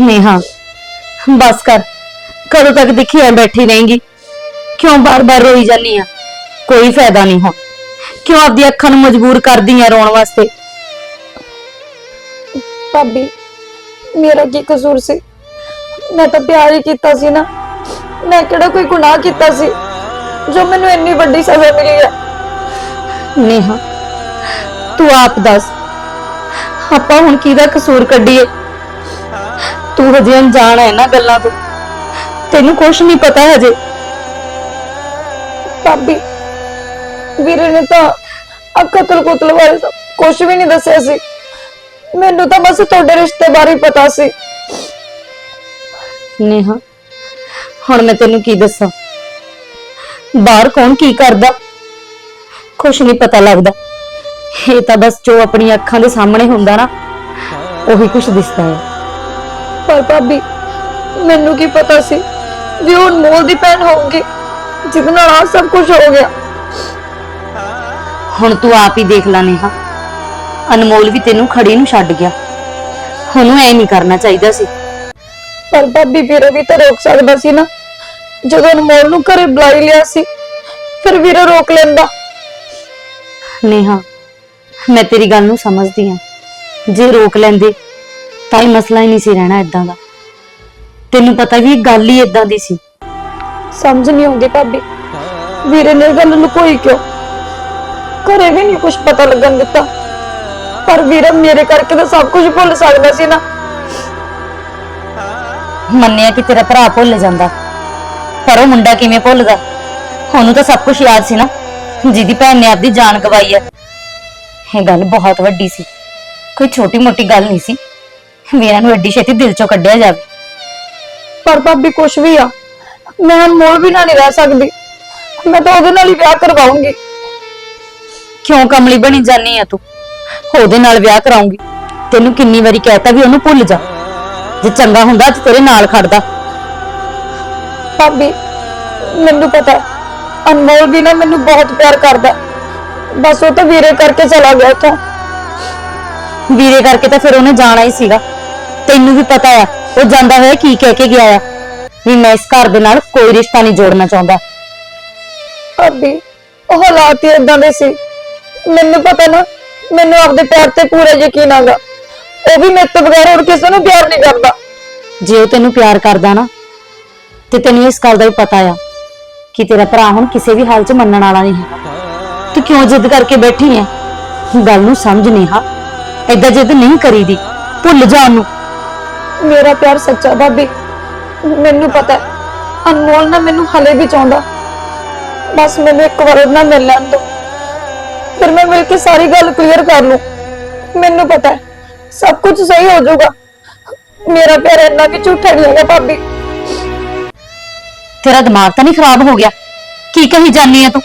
ਨੇਹਾ ਬਸ ਕਰ। ਕਦੋਂ ਤੱਕ ਦੇਖੀ ਐ ਬੈਠੀ ਰਹੇਂਗੀ? ਕਿਉਂ ਬਾਰ-ਬਾਰ ਰੋਈ ਜਾਨੀ ਆ? ਕੋਈ ਫਾਇਦਾ ਨਹੀਂ ਹੁਣ। ਕਿਉਂ ਆਪਦੀ ਅੱਖਾਂ ਨੂੰ ਮਜਬੂਰ ਕਰਦੀ ਆ ਰੋਣ ਵਾਸਤੇ? ਭਾਬੀ ਮੇਰਾ ਕੀ ਕਸੂਰ ਸੀ? ਮੈਂ ਤਾਂ ਪਿਆਰ ਹੀ ਕੀਤਾ ਸੀ ਨਾ। ਮੈਂ ਕਿਹੜਾ ਕੋਈ ਗੁਨਾਹ ਕੀਤਾ ਸੀ ਜੋ ਮੈਨੂੰ ਇੰਨੀ ਵੱਡੀ ਸਜ਼ਾ ਮਿਲੀ ਹੈ? ਨੇਹਾ ਤੂੰ ਆਪ ਦੱਸ। ਆਪਾਂ ਹੁਣ ਕਿਹਦਾ ਕਸੂਰ ਕੱਢੀਏ? ਤੂੰ ਹਜੇ ਅਣਜਾਣ ਹੈ ਨਾ ਗੱਲਾਂ ਤੋਂ। ਤੈਨੂੰ ਕੁਝ ਨਹੀਂ ਪਤਾ ਹਜੇ। ਭਾਬੀ ਵੀਰੇ ਨੇ ਤਾਂ ਆ ਕਤਲ ਕੁਤਲ ਬਾਰੇ ਕੁਝ ਵੀ ਨਹੀਂ ਦੱਸਿਆ ਸੀ। ਮੈਨੂੰ ਤਾਂ ਬਸ ਤੁਹਾਡੇ ਰਿਸ਼ਤੇ ਬਾਰੇ ਪਤਾ ਸੀ। ਨੇਹਾ ਹੁਣ ਮੈਂ ਤੈਨੂੰ ਕੀ ਦੱਸਾਂ? ਬਾਹਰ ਕੌਣ ਕੀ ਕਰਦਾ? ਕੁਛ ਨਹੀਂ ਪਤਾ ਲੱਗਦਾ। ਇਹ ਤਾਂ ਬਸ ਜੋ ਆਪਣੀ ਅੱਖਾਂ ਦੇ ਸਾਹਮਣੇ ਹੁੰਦਾ ਨਾ ਉਹੀ ਕੁਛ ਦਿਸਦਾ ਹੈ। ਪਰ ਭਾਬੀ ਮੈਨੂੰ ਕੀ ਪਤਾ ਸੀ ਵੀ ਉਹ ਅਨਮੋਲ ਦੀ ਭੈਣ ਹੋਊਗੀ ਜਿਹਦੇ ਨਾਲ ਆ ਸਭ ਕੁਝ ਹੋ ਗਿਆ। ਹੁਣ ਤੂੰ ਆਪ ਹੀ ਦੇਖ ਲੈ ਨੇਹਾ। ਅਨਮੋਲ ਵੀ ਤੈਨੂੰ ਖੜੀ ਨੂੰ ਛੱਡ ਗਿਆ। ਉਹਨੂੰ ਐ ਨਹੀਂ ਕਰਨਾ ਚਾਹੀਦਾ ਸੀ। ਪਰ ਭਾਬੀ ਵੀਰੇ ਵੀ ਤਾਂ ਰੋਕ ਸਕਦਾ ਸੀ ਨਾ। ਜਦੋਂ ਅਨਮੋਲ ਨੂੰ ਘਰੇ ਬੁਲਾਈ ਲਿਆ ਸੀ ਫਿਰ ਵੀਰੇ ਰੋਕ ਲੈਂਦਾ। ਨੇਹਾ ਮੈਂ ਤੇਰੀ ਗੱਲ ਨੂੰ ਸਮਝਦੀ ਹਾਂ। ਜੇ ਰੋਕ ਲੈਂਦੇ ਤਾਂ ਇਹ ਮਸਲਾ ਹੀ ਨਹੀਂ ਸੀ ਰਹਿਣਾ ਇਦਾਂ ਦਾ। ਤੈਨੂੰ ਪਤਾ ਵੀ ਇਹ ਗੱਲ ਹੀ ਇਦਾਂ ਦੀ ਸੀ। ਸਮਝ ਨਹੀਂ ਆਉਂਦੀ ਭਾਬੀ। ਵੀਰੇ ਨੇ ਗੱਲ ਲੁਕੋਈ ਕਿਉਂ? ਘਰੇ ਵੀ ਨਹੀਂ ਕੁਝ ਪਤਾ ਲੱਗਣ ਦਿੱਤਾ। ਪਰ ਵੀਰਾ ਮੇਰੇ ਕਰਕੇ ਤਾਂ ਸਭ ਕੁਝ ਭੁੱਲ ਸਕਦਾ ਸੀ ਨਾ। ਮੰਨਿਆ ਕਿ ਤੇਰਾ ਭਰਾ ਭੁੱਲ ਜਾਂਦਾ। ਪਰ ਉਹ ਮੁੰਡਾ ਕਿਵੇਂ ਭੁੱਲਦਾ? ਉਹਨੂੰ ਤਾਂ ਸਭ ਕੁਝ ਯਾਦ ਸੀ ਨਾ। ਜਿਹਦੀ ਭੈਣ ਨੇ ਆਪਦੀ ਜਾਨ ਗਵਾਈ ਹੈ ਇਹ ਗੱਲ ਬਹੁਤ ਵੱਡੀ ਸੀ। ਕੋਈ ਛੋਟੀ ਮੋਟੀ ਗੱਲ ਨਹੀਂ ਸੀ। ਵੀਰਾਂ ਨੂੰ ਐਡੀ ਛੇਤੀ ਦਿਲ ਚੋਂ ਕੱਢਿਆ ਜਾਵੇ। ਪਰ ਭਾਬੀ ਕੁਛ ਵੀ ਆ ਮੈਂ ਅਨਮੋਲ ਵੀ ਨਾਲ ਨਹੀਂ ਰਹਿ ਸਕਦੀ। ਮੈਂ ਤਾਂ ਉਹਦੇ ਨਾਲ ਹੀ ਵਿਆਹ ਕਰਵਾਉਂਗੀ। ਕਿਉਂ ਕਮਲੀ ਬਣੀ ਜਾਨੀ ਆ ਤੂੰ? ਉਹਦੇ ਨਾਲ ਵਿਆਹ ਕਰਾਉਂਗੀ। ਤੈਨੂੰ ਕਿੰਨੀ ਵਾਰੀ ਕਹਿਤਾ ਵੀ ਉਹਨੂੰ ਭੁੱਲ ਜਾ। ਜੇ ਚੰਗਾ ਹੁੰਦਾ ਤੇ ਤੇਰੇ ਨਾਲ ਖੜਦਾ। ਭਾਬੀ ਮੈਨੂੰ ਪਤਾ ਹੈ, ਅਨਮੋਲ ਵੀ ਨਾ ਮੈਨੂੰ ਬਹੁਤ ਪਿਆਰ ਕਰਦਾ। ਹੈ। ਬਸ ਉਹ ਤਾਂ ਵੀਰੇ ਕਰਕੇ ਚਲਾ ਗਿਆ ਉੱਥੋਂ। ਵੀਰੇ ਕਰਕੇ ਤਾਂ ਫਿਰ ਉਹਨੇ ਜਾਣਾ ਹੀ ਸੀਗਾ। ਤੈਨੂੰ ਵੀ ਪਤਾ ਆ ਉਹ ਜਾਂਦਾ ਹੋਇਆ ਕੀ ਕਹਿ ਕੇ ਗਿਆ ਆ। ਵੀ ਮੈਂ ਇਸ ਘਰ ਦੇ ਨਾਲ ਕੋਈ ਰਿਸ਼ਤਾ ਨਹੀਂ ਜੋੜਨਾ ਚਾਹੁੰਦਾ। ਭਾਬੀ ਉਹ ਹਾਲਾਤ ਹੀ ਇਦਾਂ ਦੇ ਸੀ। ਮੈਨੂੰ ਪਤਾ ਨਾ ਮੈਨੂੰ ਆਪਦੇ ਪਿਆਰ ਤੇ ਪੂਰਾ ਯਕੀਨ ਆਗਾ। ਉਹ ਵੀ ਮੇਰੇ ਤੋਂ ਬਗੈਰ ਹੋਰ ਕਿਸੇ ਨੂੰ ਪਿਆਰ ਨਹੀਂ ਕਰਦਾ। ਜੇ ਉਹ ਤੈਨੂੰ ਪਿਆਰ ਕਰਦਾ ਨਾ ਤੇ ਤੈਨੂੰ ਇਸ ਗੱਲ ਦਾ ਵੀ ਪਤਾ ਆ ਕਿ ਤੇਰਾ ਭਰਾ ਹੁਣ ਕਿਸੇ ਵੀ ਹਾਲ 'ਚ ਮੰਨਣ ਵਾਲਾ ਨਹੀਂ ਹੈ। ਤੂੰ ਕਿਉਂ ਜਿੱਦ ਕਰਕੇ ਬੈਠੀ ਐ? ਗੱਲ ਨੂੰ ਸਮਝ ਨੇਹਾ ਏਦਾਂ ਜਿੱਦ ਨਹੀਂ ਕਰੀਦੀ। ਭੁੱਲ ਜਾ ਉਹਨੂੰ। ਮੇਰਾ ਪਿਆਰ ਸੱਚਾ ਭਾਬੀ ਮੈਨੂੰ ਪਤਾ ਹੈ, ਅਨਮੋਲ ਨਾ ਮੈਨੂੰ ਹਲੇ ਵੀ ਚਾਹੁੰਦਾ। ਬਸ ਮੈਨੂੰ ਇੱਕ ਵਾਰ ਉਹਦੇ ਨਾਲ ਮਿਲ ਲੈਣ ਦਿਓ। ਫਿਰ ਮੈਂ ਮਿਲ ਕੇ ਸਾਰੀ ਗੱਲ ਕਲੀਅਰ ਕਰ ਲੂੰ। ਮੈਨੂੰ ਪਤਾ ਹੈ ਸਭ ਕੁਝ ਸਹੀ ਹੋ ਜਾਊਗਾ। ਮੇਰਾ ਪਿਆਰ ਇੰਨਾ ਵੀ ਝੂਠਾ ਨਹੀਂ ਹੈਗਾ ਭਾਬੀ। ਤੇਰਾ ਦਿਮਾਗ ਤਾਂ ਨਹੀਂ ਖਰਾਬ ਹੋ ਗਿਆ? ਕੀ ਕਹੀ ਜਾਨੀ ਆ ਤੂੰ?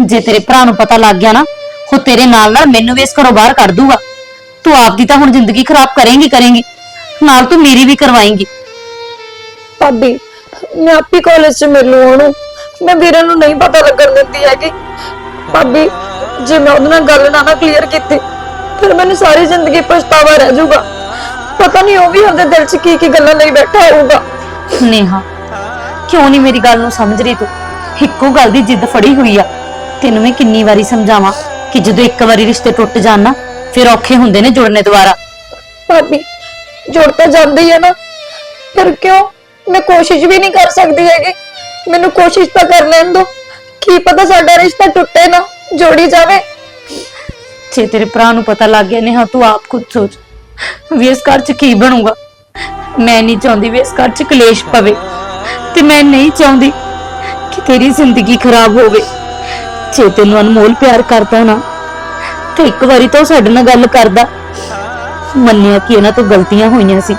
ਜੇ ਤੇਰੇ ਭਰਾ ਨੂੰ ਪਤਾ ਲੱਗ ਗਿਆ ਨਾ ਉਹ ਤੇਰੇ ਨਾਲ ਨਾਲ ਮੈਨੂੰ ਵੀ ਇਸ ਘਰੋਂ ਬਾਹਰ ਕੱਢ ਦੂਗਾ। ਤੂੰ ਆਪਦੀ ਤਾਂ ਹੁਣ ਜ਼ਿੰਦਗੀ ਖਰਾਬ ਕਰੇਂਗੀ ਕਰੇਂਗੀ ਨਾਲ ਤੂੰ ਮੇਰੀ ਵੀ ਕਰਵਾਏਂਗੀ। ਭਾਬੀ ਮੈਂ ਆਪੀ ਕਾਲਜ 'ਚ ਮਿਲੂ ਉਹਨੂੰ। ਮੈਂ ਵੀਰੇ ਨੂੰ ਨਹੀਂ ਪਤਾ ਲੱਗਣ ਦਿੰਦੀ ਹੈਗੀ। ਭਾਬੀ ਜੇ ਮੈਂ ਉਹਦੇ ਨਾਲ ਗੱਲ ਨਾ ਨਾ ਕਲੀਅਰ ਕੀਤੀ ਫਿਰ ਮੈਨੂੰ ਸਾਰੀ ਜ਼ਿੰਦਗੀ ਪਛਤਾਵਾ ਰਹਿ ਜਾਊਗਾ। ਪਤਾ ਨਹੀਂ ਉਹ ਵੀ ਉਹਦੇ ਦਿਲ 'ਚ ਕੀ ਕੀ ਗੱਲਾਂ ਲਈ ਬੈਠਾ ਹੋਊਗਾ। ਨੇਹਾ ਕਿਉਂ ਨਹੀਂ ਮੇਰੀ ਗੱਲ ਨੂੰ ਸਮਝ ਰਹੀ ਤੂੰ? ਇੱਕੋ ਗੱਲ ਦੀ ਜਿੱਦ ਫੜੀ ਹੋਈ ਆ। ਤੈਨੂੰ ਮੈਂ ਕਿੰਨੀ ਵਾਰੀ ਸਮਝਾਵਾਂ ਕਿ ਜਦੋਂ ਇੱਕ ਵਾਰੀ ਰਿਸ਼ਤੇ ਟੁੱਟ ਜਾਣ ਨਾ ਫਿਰ ਔਖੇ ਹੁੰਦੇ ਨੇ ਜੁੜਨੇ ਦੁਬਾਰਾ। ਭਾਬੀ ਜੁੜ ਤਾਂ ਜਾਂਦੀ ਹੈ ਨਾ। ਫਿਰ ਕਿਉਂ? ਮੈਂ ਕੋਸ਼ਿਸ਼ ਵੀ ਨਹੀਂ ਕਰ ਸਕਦੀ ਹੈਗੀ। ਮੈਨੂੰ ਕੋਸ਼ਿਸ਼ ਤਾਂ ਕਰ ਲੈਣ ਦੋ। ਕੀ ਪਤਾ ਸਾਡਾ ਰਿਸ਼ਤਾ ਟੁੱਟੇ ਨਾ, ਜੋੜੀ ਜਾਵੇ। ਜੇ ਤੇਰੇ ਭਰਾ ਨੂੰ ਪਤਾ ਲੱਗ ਗਿਆ ਨੇਹਾ, ਤੂੰ ਆਪ ਖੁਦ ਸੋਚ। ਵੀ ਇਸ ਘਰ 'ਚ ਕੀ ਬਣੂਗਾ? ਮੈਂ ਨਹੀਂ ਚਾਹੁੰਦੀ ਵੀ ਇਸ ਘਰ 'ਚ ਕਲੇਸ਼ ਪਵੇ। ਤੇ ਮੈਂ ਨਹੀਂ ਚਾਹੁੰਦੀ ਕਿ ਤੇਰੀ ਜ਼ਿੰਦਗੀ ਖਰਾਬ ਹੋਵੇ। ਜੇ ਤੈਨੂੰ ਅਨਮੋਲ ਪਿਆਰ ਕਰਦਾ ਨਾ, ਤੇ ਇੱਕ ਵਾਰੀ ਤਾਂ ਉਹ ਸਾਡੇ ਨਾਲ ਗੱਲ ਕਰਦਾ। ਮੰਨਿਆ ਕਿ ਇਹਨਾਂ ਤੋਂ ਗਲਤੀਆਂ ਹੋਈਆਂ ਸੀ।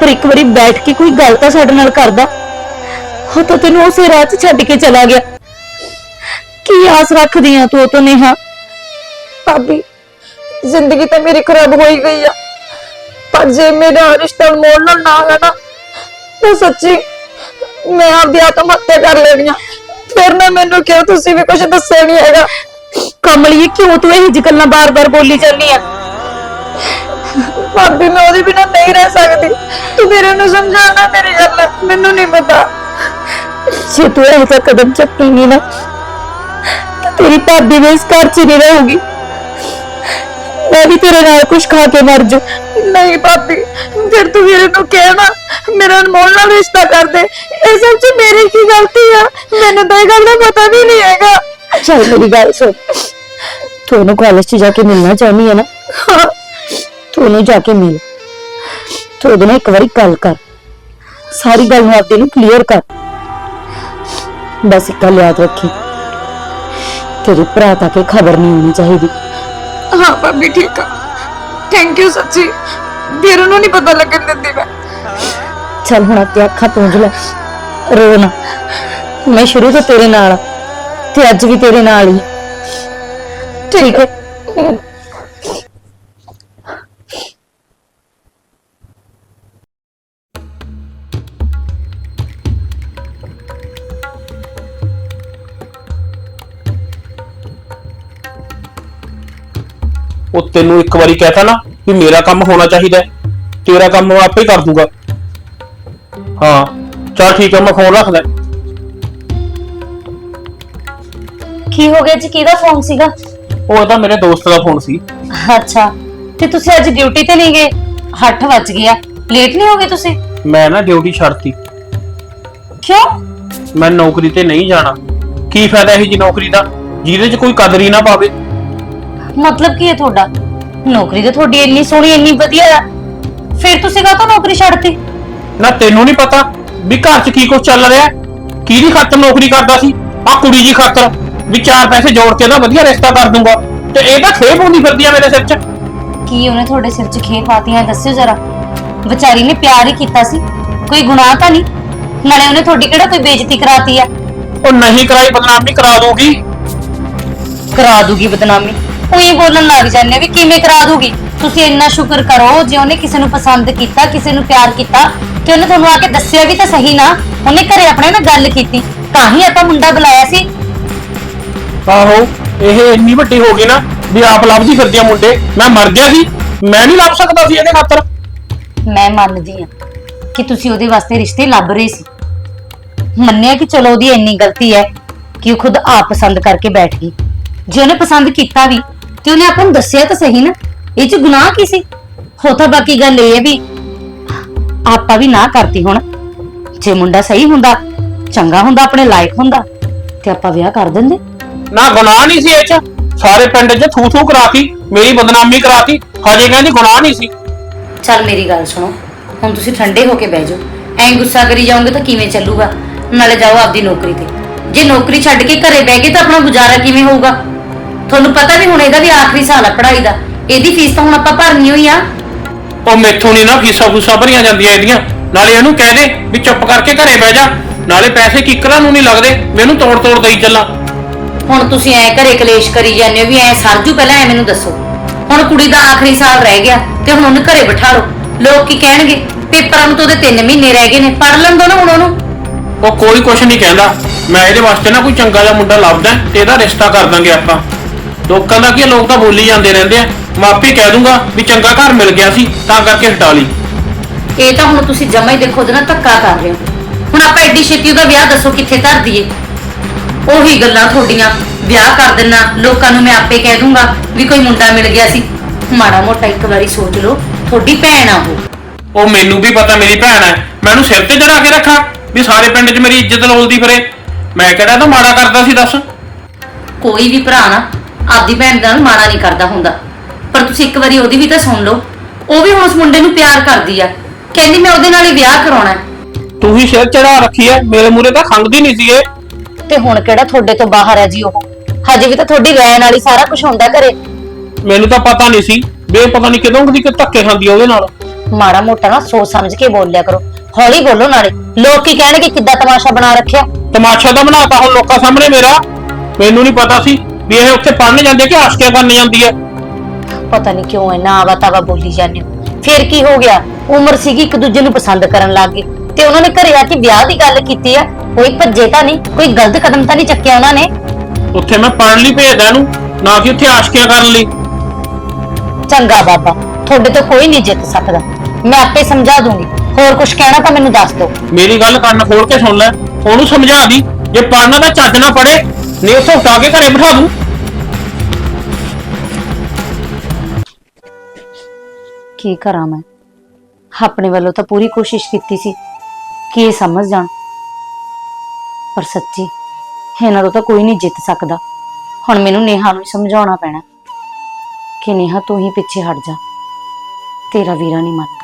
ਪਰ ਇੱਕ ਵਾਰੀ ਬੈਠ ਕੇ ਕੋਈ ਗੱਲ ਤਾਂ ਸਾਡੇ ਨਾਲ ਕਰਦਾ। ਉਹ ਤਾਂ ਤੈਨੂੰ ਉਸੇ 'ਚ ਛੱਡ ਕੇ ਚਲਾ ਗਿਆ। ਕੀ ਆਸ ਰੱਖਦੀ ਆ ਤੂੰ ਤੋਂ ਨੇਹਾ? ਭਾਬੀ ਜ਼ਿੰਦਗੀ ਤਾਂ ਮੇਰੀ ਖਰਾਬ ਹੋਈ ਗਈ ਆ। ਪਰ ਜੇ ਮੇਰਾ ਰਿਸ਼ਤਾ ਮੋੜ ਨਾਲ ਨਾ ਹੋਇਆ ਨਾ ਤਾਂ ਸੱਚੀ ਮੈਂ ਆਪਦੀ ਆਤਮ ਹੱਤਿਆ ਕਰ ਲੈਣੀ ਆ। ਫਿਰ ਨਾ ਮੈਨੂੰ ਕਿਉਂ ਤੁਸੀਂ ਵੀ ਕੁਝ ਦੱਸਿਆ ਨਹੀਂ ਹੈਗਾ? ਕਮਲੀਏ ਕਿਉਂ ਤੂੰ ਇਹ ਜਿਹੀ ਗੱਲਾਂ ਬਾਰ-ਬਾਰ ਬੋਲੀ ਜਾਂਦੀ ਆ? ਭਾਬੀ ਮੈਂ ਉਹਦੇ ਬਿਨਾਂ ਨਹੀਂ ਰਹਿ ਸਕਦੀ। ਮੈਨੂੰ ਸਮਝਾਣਾ ਮੇਰੀ ਗੱਲ ਮੈਨੂੰ ਨਹੀਂ ਪਤਾ। ਜੇ ਤੂੰ ਇਹ ਜਿਹਾ ਕਦਮ ਚੱਕੇਂਗੀ ਨਾ ਤਾਂ ਤੇਰੀ ਭਾਬੀ ਵੀ ਇਸ ਘਰ 'ਚ ਨਹੀਂ ਰਹੂਗੀ। ਮੈਂ ਵੀ ਤੇਰੇ ਨਾਲ ਕੁਝ ਖਾ ਕੇ ਮਰ ਜੂ ਨਹੀਂ ਭਾਬੀ ਫਿਰ ਤੂੰ ਵੀਰੇ ਨੂੰ ਕਹਿਣਾ ਮੇਰਾ ਅਨਮੋਲ ਨਾਲ ਰਿਸ਼ਤਾ ਕਰ ਦੇ ਇਹ ਸਭ ਚ ਮੇਰੀ ਕੀ ਗਲਤੀ ਆ? ਮੈਨੂੰ ਤਾਂ ਇਹ ਗੱਲ ਦਾ ਪਤਾ ਵੀ ਨਹੀਂ ਹੈਗਾ। ਚੱਲ ਮੇਰੀ ਗੱਲ ਸੁਣ। ਤੂੰ ਉਹਨੂੰ ਕਾਲਜ 'ਚ ਜਾ ਕੇ ਮਿਲਣਾ ਚਾਹੁੰਦੀ ਹੈ ਨਾ। ਤੂੰ ਉਹਨੂੰ ਜਾ ਕੇ ਮਿਲ। ਤੂੰ ਉਹਦੇ ਨਾਲ ਇੱਕ ਵਾਰੀ ਗੱਲ ਕਰ। ਸਾਰੀ ਗੱਲ ਨੂੰ ਆਪਦੇ ਨੂੰ ਕਲੀਅਰ ਕਰ। ਬਸ ਇੱਕ ਗੱਲ ਯਾਦ ਰੱਖੀ। ਤੇਰੇ ਭਰਾ ਤੱਕ ਇਹ ਖਬਰ ਨਹੀਂ ਹੋਣੀ ਚਾਹੀਦੀ। ਹਾਂ ਭਾਬੀ ਠੀਕ ਆ। ਥੈਂਕ ਯੂ ਸੱਚੀ। ਵੀਰੇ ਨੂੰ ਨਹੀਂ ਪਤਾ ਲੱਗਣ ਦਿੰਦੀ ਮੈਂ। ਚੱਲ ਹੁਣ ਤੇ ਅੱਖਾਂ ਪੂੰਝ ਲੈ। ਰੋ ਨਾ। ਮੈਂ ਸ਼ੁਰੂ ਤੋਂ ਤੇਰੇ ਨਾਲ ਆ, ਤੇ ਅੱਜ ਵੀ ਤੇਰੇ ਨਾਲ ਹੀ। ਠੀਕ ਹੈ। ਉਹ ਤੈਨੂੰ ਇੱਕ ਵਾਰੀ ਕਹਿਤਾ ਨਾ ਵੀ ਮੇਰਾ ਕੰਮ ਹੋਣਾ ਚਾਹੀਦਾ ਹੈ, ਤੇਰਾ ਕੰਮ ਮੈਂ ਆਪੇ ਕਰ ਦੂੰਗਾ। ਹਾਂ ਚਲ ਠੀਕ ਹੈ ਮੈਂ ਫੋਨ ਰੱਖਦਾ। ਕੀ ਹੋ ਗਿਆ ਜੀ? ਕਿਹਦਾ ਫੋਨ ਸੀਗਾ? ਉਹ ਤਾਂ ਮੇਰੇ ਦੋਸਤ ਦਾ ਫੋਨ ਸੀ। ਅੱਛਾ ਤੇ ਤੁਸੀਂ ਅੱਜ ਡਿਊਟੀ ਤੇ ਨਹੀਂ ਗਏ? 8 ਵੱਜ ਗਿਆ ਲੇਟ ਨਹੀਂ ਹੋ ਗਏ ਤੁਸੀਂ? ਮੈਂ ਨਾ ਡਿਊਟੀ ਛੱਡਤੀ। ਕਿਉਂ? ਮੈਂ ਨੌਕਰੀ ਤੇ ਨਹੀਂ ਜਾਣਾ। ਕੀ ਫਾਇਦਾ ਇਹ ਜੀ ਨੌਕਰੀ ਦਾ? ਜਿਹਦੇ 'ਚ ਕੋਈ ਕਦਰ ਹੀ ਨਾ ਪਾਵੇ। ਮਤਲਬ ਕੀ ਹੈ ਤੁਹਾਡਾ? ਨੌਕਰੀ ਤੇ ਤੁਹਾਡੀ ਇੰਨੀ ਸੋਹਣੀ ਇੰਨੀ ਵਧੀਆ ਆ। ਫਿਰ ਤੁਸੀਂ ਕਾਹਤੋਂ ਨੌਕਰੀ ਛੱਡਤੀ? ਨਾ ਤੈਨੂੰ ਨਹੀਂ ਪਤਾ ਵੀ ਘਰ 'ਚ ਕੀ ਕੁਝ ਚੱਲ ਰਿਹਾ ਹੈ? ਕਿਹਦੀ ਖਾਤਰ ਨੌਕਰੀ ਕਰਦਾ ਸੀ? ਆ ਕੁੜੀ ਜੀ ਖਾਤਰ ਵੀ ਚਾਰ ਪੈਸੇ ਜੋੜ ਕੇ ਨਾ ਵਧੀਆ ਰਿਸ਼ਤਾ ਕਰ ਦੂੰਗਾ। ਤੇ ਇਹ ਤਾਂ ਖੇਪ ਹੁੰਦੀ ਫਿਰਦੀ ਆ ਮੇਰੇ ਸਿਰ 'ਚ। ਕੀ ਉਹਨੇ ਤੁਹਾਡੇ ਸਿਰ 'ਚ ਖੇਪ ਆਤੀਆਂ ਦੱਸਿਓ ਜਰਾ। ਵਿਚਾਰੀ ਨੇ ਪਿਆਰ ਹੀ ਕੀਤਾ ਸੀ। ਕੋਈ ਗੁਨਾਹ ਤਾਂ ਨਹੀਂ? ਨਾਲੇ ਉਹਨੇ ਤੁਹਾਡੀ ਕਿਹੜਾ ਕੋਈ ਬੇਇੱਜ਼ਤੀ ਕਰਾਤੀ ਆ? ਉਹ ਨਹੀਂ ਕਰਾਈ ਬਦਨਾਮੀ ਕਰਾ ਦੂਗੀ ਕਰਾ ਦੂਗੀ ਬਦਨਾਮੀ। ਉਹੀ ਬੋਲਣ ਲੱਗ ਜਾਂਦੇ ਵੀ ਕਿਵੇਂ ਕਰਾ ਦੂਗੀ। ਤੁਸੀਂ ਇੰਨਾ ਸ਼ੁਕਰ ਕਰੋ ਜੇ ਉਹਨੇ ਕਿਸੇ ਨੂੰ ਪਸੰਦ ਕੀਤਾ ਕਿਸੇ ਨੂੰ ਪਿਆਰ ਕੀਤਾ ਤੇ ਉਹਨੇ ਤੁਹਾਨੂੰ ਆ ਕੇ ਦੱਸਿਆ ਵੀ ਤਾਂ ਸਹੀ ਨਾ ਉਹਨੇ ਘਰੇ ਆਪਣੇ ਨਾਲ ਗੱਲ ਕੀਤੀ। ਤਾਂ ਹੀ ਆਪਾਂ ਮੁੰਡਾ ਬੁਲਾਇਆ ਸੀ। ਆਹੋ ਇਹ ਇੰਨੀ ਵੱਡੀ ਹੋ ਗਈ ਨਾ ਵੀ ਆਪ ਲੱਭਦੀ ਫਿਰਦੀ ਆ ਮੁੰਡੇ। ਮੈਂ ਮਰ ਗਿਆ ਸੀ ਮੈਂ ਨਹੀਂ ਲੱਭ ਸਕਦਾ ਸੀ ਇਹਦੇ ਖਾਤਰ। ਮੈਂ ਮੰਨਦੀ ਆ ਕਿ ਤੁਸੀਂ ਉਹਦੇ ਵਾਸਤੇ ਰਿਸ਼ਤੇ ਲੱਭ ਰਹੇ ਸੀ। ਮੰਨਿਆ ਕਿ ਚਲੋ ਉਹਦੀ ਇੰਨੀ ਗਲਤੀ ਹੈ ਕਿ ਉਹ ਖੁਦ ਆਪ ਪਸੰਦ ਕਰਕੇ ਬੈਠ ਗਈ। ਜੇ ਉਹਨੇ ਪਸੰਦ ਕੀਤਾ ਵੀ ਤੇ ਉਹਨੇ ਆਪਾਂ ਨੂੰ ਦੱਸਿਆ ਤਾਂ ਸਹੀ ਨਾ। ਇਹ ਚ ਗੁਨਾਹ ਕੀ ਸੀ? ਹੋ ਤਾਂ ਬਾਕੀ ਗੱਲ ਇਹ ਹੈ ਵੀ ਆਪਾਂ ਵੀ ਨਾ ਕਰਤੀ ਹੁਣ। ਜੇ ਮੁੰਡਾ ਸਹੀ ਹੁੰਦਾ ਚੰਗਾ ਹੁੰਦਾ ਆਪਣੇ ਲਾਇਕ ਹੁੰਦਾ ਤੇ ਆਪਾਂ ਵਿਆਹ ਕਰ ਦਿੰਦੇ। ਨਾ ਗੁਨਾਹ ਨਹੀਂ ਸੀ ਇਹ ਚ। ਸਾਰੇ ਪਿੰਡ 'ਚ ਥੂ ਥੂ ਕਰਾਤੀ ਮੇਰੀ ਬਦਨਾਮੀ ਕਰਾਤੀ ਹਜੇ ਕਹਿੰਦੀ ਗੁਨਾਹ ਨਹੀਂ ਸੀ। ਚੱਲ ਮੇਰੀ ਗੱਲ ਸੁਣੋ ਹੁਣ ਤੁਸੀਂ ਠੰਡੇ ਹੋ ਕੇ ਬਹਿ ਜਾਓ। ਐਂ ਗੁੱਸਾ ਕਰੀ ਜਾਓਗੇ ਤਾਂ ਕਿਵੇਂ ਚੱਲੂਗਾ? ਨਾਲੇ ਜਾਓ ਆਪਦੀ ਨੌਕਰੀ ਤੇ। ਜੇ ਨੌਕਰੀ ਛੱਡ ਕੇ ਘਰੇ ਬਹਿ ਗਏ ਤਾਂ ਆਪਣਾ ਗੁਜ਼ਾਰਾ ਕਿਵੇਂ ਹੋਊਗਾ? ਤੁਹਾਨੂੰ ਪਤਾ ਵੀ ਹੁਣ ਇਹਦਾ ਵੀ ਆਖਰੀ ਸਾਲ ਆ ਪੜ੍ਹਾਈ ਦਾ। ਇਹਦੀ ਫੀਸ ਤਾਂ ਹੁਣ ਆਪਾਂ ਭਰਨੀ ਹੋਈ ਆ। ਉਹ ਮੈਥੋਂ ਨਹੀਂ ਨਾ ਫੀਸਾਂ ਫੂਸਾਂ ਭਰੀਆਂ ਜਾਂਦੀਆਂ ਇਹਦੀਆਂ। ਨਾਲੇ ਇਹਨੂੰ ਕਹਿ ਦੇ ਵੀ ਚੁੱਪ ਕਰਕੇ ਘਰੇ ਬਹਿ ਜਾ। ਨਾਲੇ ਪੈਸੇ ਕਿੱਕਰਾਂ ਨੂੰ ਨਹੀਂ ਲੱਗਦੇ। ਮੈਨੂੰ ਤੋੜ ਤੋੜ ਦੇਈ ਚੱਲਾਂ। ਹੁਣ ਤੁਸੀਂ ਐ ਘਰੇ ਕਲੇਸ਼ ਕਰੀ ਜਾਂਦੇ ਹੋ ਵੀ ਐ ਸਰਜੂ ਪਹਿਲਾਂ ਐ ਮੈਨੂੰ ਦੱਸੋ। ਹੁਣ ਕੁੜੀ ਦਾ ਆਖਰੀ ਸਾਲ ਰਹਿ ਗਿਆ ਤੇ ਹੁਣ ਉਹਨੂੰ ਘਰੇ ਬਿਠਾ ਲਓ। ਲੋਕ ਕੀ ਕਹਿਣਗੇ? ਪੇਪਰਾਂ ਨੂੰ ਤਾਂ ਉਹਦੇ 3 ਮਹੀਨੇ ਰਹਿ ਗਏ ਨੇ। ਪੜ ਲੈਣ ਦੋ ਨਾ ਹੁਣ ਉਹਨੂੰ। ਉਹ ਕੋਈ ਕੁਛ ਨਹੀਂ ਕਹਿੰਦਾ। ਮੈਂ ਇਹਦੇ ਵਾਸਤੇ ਨਾ ਕੋਈ ਚੰਗਾ ਜਿਹਾ ਮੁੰਡਾ ਲੱਭਦਾ ਤੇ ਇਹਦਾ ਰਿਸ਼ਤਾ ਕਰ ਦਾਂਗੇ ਆਪਾਂ। ਲੋਕਾਂ ਦਾ ਕੀ ਆ, ਲੋਕ ਤਾਂ ਬੋਲੀ ਜਾਂਦੇ ਰਹਿੰਦੇ ਆ। ਮੈਂ ਆਪੇ ਕਹਿ ਦੂੰਗਾ ਵੀ ਚੰਗਾ ਘਰ ਮਿਲ ਗਿਆ ਸੀ ਤਾਂ ਕਰਕੇ ਹਟਾ ਲਈ। ਇਹ ਤਾਂ ਹੁਣ ਤੁਸੀਂ ਜਮਾ ਹੀ ਦੇਖੋ ਉਹਦੇ ਨਾਲ ਧੱਕਾ ਕਰ ਰਹੇ ਹੋ। ਹੁਣ ਆਪਾਂ ਐਡੀ ਛੇਤੀ ਉਹਦਾ ਵਿਆਹ ਦੱਸੋ ਕਿੱਥੇ ਧਰ ਦਈਏ। ਉਹੀ ਗੱਲਾਂ ਤੁਹਾਡੀਆਂ। ਵਿਆਹ ਕਰ ਦੇਣਾ ਲੋਕਾਂ ਨੂੰ ਮੈਂ ਆਪੇ ਕਹਿ ਦੂੰਗਾ ਵੀ ਕੋਈ ਮੁੰਡਾ ਮਿਲ ਗਿਆ ਸੀ। ਮਾੜਾ ਮੋਟਾ ਇੱਕ ਵਾਰੀ ਸੋਚ ਲਓ ਤੁਹਾਡੀ ਭੈਣ ਆ ਉਹ। ਉਹ ਮੈਨੂੰ ਵੀ ਪਤਾ ਮੇਰੀ ਭੈਣ ਹੈ। ਮੈਂ ਉਹਨੂੰ ਸਿਰ ਤੇ ਚੜਾ ਕੇ ਰੱਖਾਂ ਵੀ ਸਾਰੇ ਪਿੰਡ 'ਚ ਮੇਰੀ ਇੱਜ਼ਤ ਲੋਲਦੀ ਫਿਰੇ। ਮੈਂ ਕਿਹੜਾ ਤਾਂ ਮਾੜਾ ਕਰਦਾ ਸੀ ਦੱਸ। ਕੋਈ ਵੀ ਭਰਾ ਨਾ ਆਪਦੀ ਭੈਣ ਨਾਲ ਮਾੜਾ ਨਹੀਂ ਕਰਦਾ ਹੁੰਦਾ। ਪਰ ਤੁਸੀਂ ਇੱਕ ਵਾਰੀ ਉਹਦੀ ਵੀ ਤਾਂ ਸੁਣ ਲਓ। ਉਹ ਵੀ ਹੁਣ ਉਸ ਮੁੰਡੇ ਨੂੰ ਪਿਆਰ ਕਰਦੀ ਆ। ਕਹਿੰਦੀ ਮੈਂ ਉਹਦੇ ਨਾਲ ਹੀ ਵਿਆਹ ਕਰਾਉਣਾ ਹੈ। ਤੂੰ ਹੀ ਸਿਰ ਚੜਾ ਰੱਖੀ ਐ ਮੇਰੇ ਮੂਰੇ ਤਾਂ ਖੰਗਦੀ ਨਹੀਂ ਸੀ ਇਹ। ਤੇ ਹੁਣ ਕਿਹੜਾ ਤੁਹਾਡੇ ਤੋਂ ਬਾਹਰ ਹੈ ਜੀ ਉਹ? ਹਜੇ ਵੀ ਤਾਂ ਤੁਹਾਡੀ ਰਹਿਣ ਵਾਲੀ ਸਾਰਾ ਕੁਝ ਹੁੰਦਾ ਘਰੇ। ਮੈਨੂੰ ਤਾਂ ਪਤਾ ਨਹੀਂ ਸੀ ਵੀ ਇਹ ਪਤਾ ਨਹੀਂ ਕਿਦੋਂ ਕਦੀ ਕਿ ਧੱਕੇ ਖਾਂਦੀ ਆ ਉਹਦੇ ਨਾਲ। ਮਾੜਾ ਮੋਟਾ ਨਾ ਸੋਚ ਸਮਝ ਕੇ ਬੋਲਿਆ ਕਰੋ। ਹੌਲੀ ਬੋਲੋ ਨਾਲੇ। ਲੋਕ ਕੀ ਕਹਿਣਗੇ ਕਿੱਦਾਂ ਤਮਾਸ਼ਾ ਬਣਾ ਰੱਖਿਆ? ਤਮਾਸ਼ਾ ਤਾਂ ਬਣਾਤਾ ਹੁਣ ਲੋਕਾਂ ਸਾਹਮਣੇ ਮੇਰਾ। ਮੈਨੂੰ ਨਹੀਂ ਪਤਾ ਸੀ ਵੀ ਇਹ ਉੱਥੇ ਪੜਨ ਜਾਂਦੇ ਕਿ ਆਸ਼ਕਿਆ ਕਰਨ ਜਾਂਦੀ ਐ ਪਤਾ ਨਹੀਂ ਕਿਉਂ ਇੰਨਾ ਆਵਾ ਤਾਵਾ ਬੋਲੀ ਜਾਂਦੇ ਹੋ। ਫਿਰ ਕੀ ਹੋ ਗਿਆ? ਉਮਰ ਸੀਗੀ ਇੱਕ ਦੂਜੇ ਨੂੰ ਪਸੰਦ ਕਰਨ ਲੱਗ ਗਏ ਤੇ ਉਹਨਾਂ ਨੇ ਘਰੇ ਆ ਕੇ ਵਿਆਹ ਦੀ ਗੱਲ ਕੀਤੀ ਆ। ਕੋਈ ਭੱਜੇ ਤਾਂ ਨਹੀਂ ਕੋਈ ਗਲਤ ਕਦਮ ਤਾਂ ਨਹੀਂ ਚੱਕਿਆ ਉਹਨਾਂ ਨੇ। ਉੱਥੇ ਮੈਂ ਪੜਨ ਲਈ ਭੇਜਦਾ ਇਹਨੂੰ ਨਾ ਕਿ ਉੱਥੇ ਆਸ਼ਕਿਆ ਕਰਨ ਲਈ। ਚੰਗਾ ਬਾਬਾ ਤੁਹਾਡੇ ਤੋਂ ਕੋਈ ਨਹੀਂ ਜਿੱਤ ਸਕਦਾ। ਮੈਂ ਆਪੇ ਸਮਝਾ ਦੂੰਗੀ। ਹੋਰ ਕੁਝ ਕਹਿਣਾ ਤਾਂ ਮੈਨੂੰ ਦੱਸ ਦਿਓ। ਮੇਰੀ ਗੱਲ ਕੰਨ ਖੋਲ ਕੇ ਸੁਣ ਲੈ। ਉਹਨੂੰ ਸਮਝਾ ਦੀ। ਜੇ ਪੜਨਾ ਤਾਂ ਚੱਜ ਨਾ ਪੜੇ ਨਹੀਂ ਉੱਥੋਂ ਉਠਾ ਕੇ ਘਰੇ ਬਿਠਾ ਦੂੰ। ਕੀ ਕਰਾਂ ਮੈਂ? ਆਪਣੇ ਵੱਲੋਂ ਤਾਂ ਪੂਰੀ ਕੋਸ਼ਿਸ਼ ਕੀਤੀ ਸੀ। ਕਿ ਇਹ ਸਮਝ ਜਾਣ? ਪਰ ਸੱਚੀ, ਇਹਨਾਂ ਤੋਂ ਤਾਂ ਕੋਈ ਨਹੀਂ ਜਿੱਤ ਸਕਦਾ। ਹੁਣ ਮੈਨੂੰ ਨੇਹਾ ਨੂੰ ਹੀ ਸਮਝਾਉਣਾ ਪੈਣਾ। ਕਿ ਨੇਹਾ ਤੂੰ ਹੀ ਪਿੱਛੇ ਹਟ ਜਾ। ਤੇਰਾ ਵੀਰਾ ਨਹੀਂ ਮੰਨਦਾ।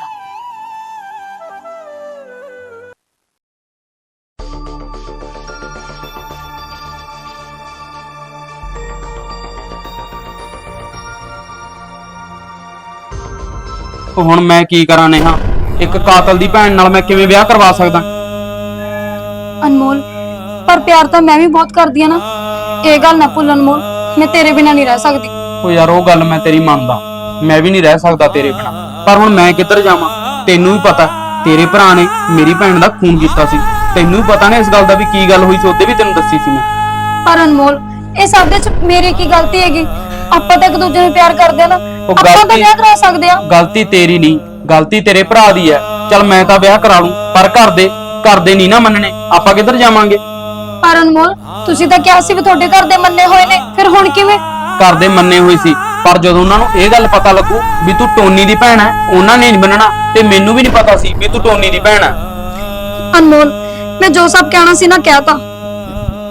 ਉਹ ਹੁਣ ਮੈਂ ਕੀ ਕਰਾਂ ਨੇਹਾ? ਇੱਕ ਕਾਤਲ ਦੀ ਭੈਣ ਨਾਲ ਮੈਂ ਕਿਵੇਂ ਵਿਆਹ ਕਰਵਾ ਸਕਦਾ? ਅਨਮੋਲ ਪਰ ਪਿਆਰ ਤਾਂ ਮੈਂ ਵੀ ਬਹੁਤ ਕਰਦੀ ਆ ਨਾ। ਇਹ ਗੱਲ ਨਾ ਭੁੱਲ ਅਨਮੋਲ ਮੈਂ ਤੇਰੇ ਬਿਨਾਂ ਨਹੀਂ ਰਹਿ ਸਕਦੀ। ਉਹ ਯਾਰ ਉਹ ਗੱਲ ਮੈਂ ਤੇਰੀ ਮੰਨਦਾ। ਮੈਂ ਵੀ ਨਹੀਂ ਰਹਿ ਸਕਦਾ ਤੇਰੇ ਬਿਨਾ। ਪਰ ਹੁਣ ਮੈਂ ਕਿੱਧਰ ਜਾਵਾਂ? ਤੈਨੂੰ ਵੀ ਪਤਾ ਤੇਰੇ ਭਰਾ ਨੇ ਮੇਰੀ ਭੈਣ ਦਾ ਖੂਨ ਕੀਤਾ ਸੀ। ਤੈਨੂੰ ਵੀ ਪਤਾ ਨਾ ਇਸ ਗੱਲ ਦਾ ਵੀ ਕੀ ਗੱਲ ਹੋਈ ਸੀ ਉਹਦੇ ਵੀ ਤੈਨੂੰ ਦੱਸੀ ਸੀ ਮੈਂ। ਪਰ ਅਨਮੋਲ ਇਹ ਸਭ ਦੇ ਚ ਮੇਰੀ ਕੀ ਗਲਤੀ ਹੈਗੀ? ਆਪਾਂ ਤਾਂ ਇੱਕ ਦੂਜੇ ਨੂੰ ਪਿਆਰ ਕਰਦੇ ਆ ਨਾ। ਆਪਾਂ ਤਾਂ ਗਲਤੀ- ਵਿਆਹ ਕਰਾ ਸਕਦੇ ਆ। ਗਲਤੀ ਤੇਰੀ ਨਹੀਂ ਗਲਤੀ ਤੇਰੇ ਭਰਾ ਦੀ ਹੈ ਚਲ ਮੈਂ ਤਾਂ ਵਿਆਹ ਕਰਾ ਲੂੰ ਪਰ ਘਰ ਦੇ ਘਰ ਦੇ ਨਹੀਂ ਨਾ ਮੰਨਣੇ। ਆਪਾਂ ਕਿੱਧਰ ਜਾਵਾਂਗੇ? ਪਰ ਅਨਮੋਲ ਤੁਸੀਂ ਤਾਂ ਕਿਹਾ ਸੀ ਵੀ ਤੁਹਾਡੇ ਘਰ ਦੇ ਮੰਨੇ ਹੋਏ ਨੇ। ਫਿਰ ਹੁਣ ਕਿਵੇਂ? ਘਰ ਦੇ ਮੰਨੇ ਹੋਏ ਸੀ। ਪਰ ਜਦੋਂ ਉਹਨਾਂ ਨੂੰ ਇਹ ਗੱਲ ਪਤਾ ਲੱਗੂ ਵੀ ਤੂੰ ਟੋਨੀ ਦੀ ਭੈਣ ਹੈ ਉਹਨਾਂ ਨੇ ਨਹੀਂ ਮੰਨਣਾ ਤੇ ਮੈਨੂੰ ਵੀ ਨਹੀਂ ਪਤਾ ਸੀ ਵੀ ਤੂੰ ਟੋਨੀ ਦੀ ਭੈਣ ਹੈ ਅਨਮੋਲ ਮੈਂ ਜੋ ਸਭ ਕਹਿਣਾ ਸੀ ਨਾ ਕਹਿਤਾ।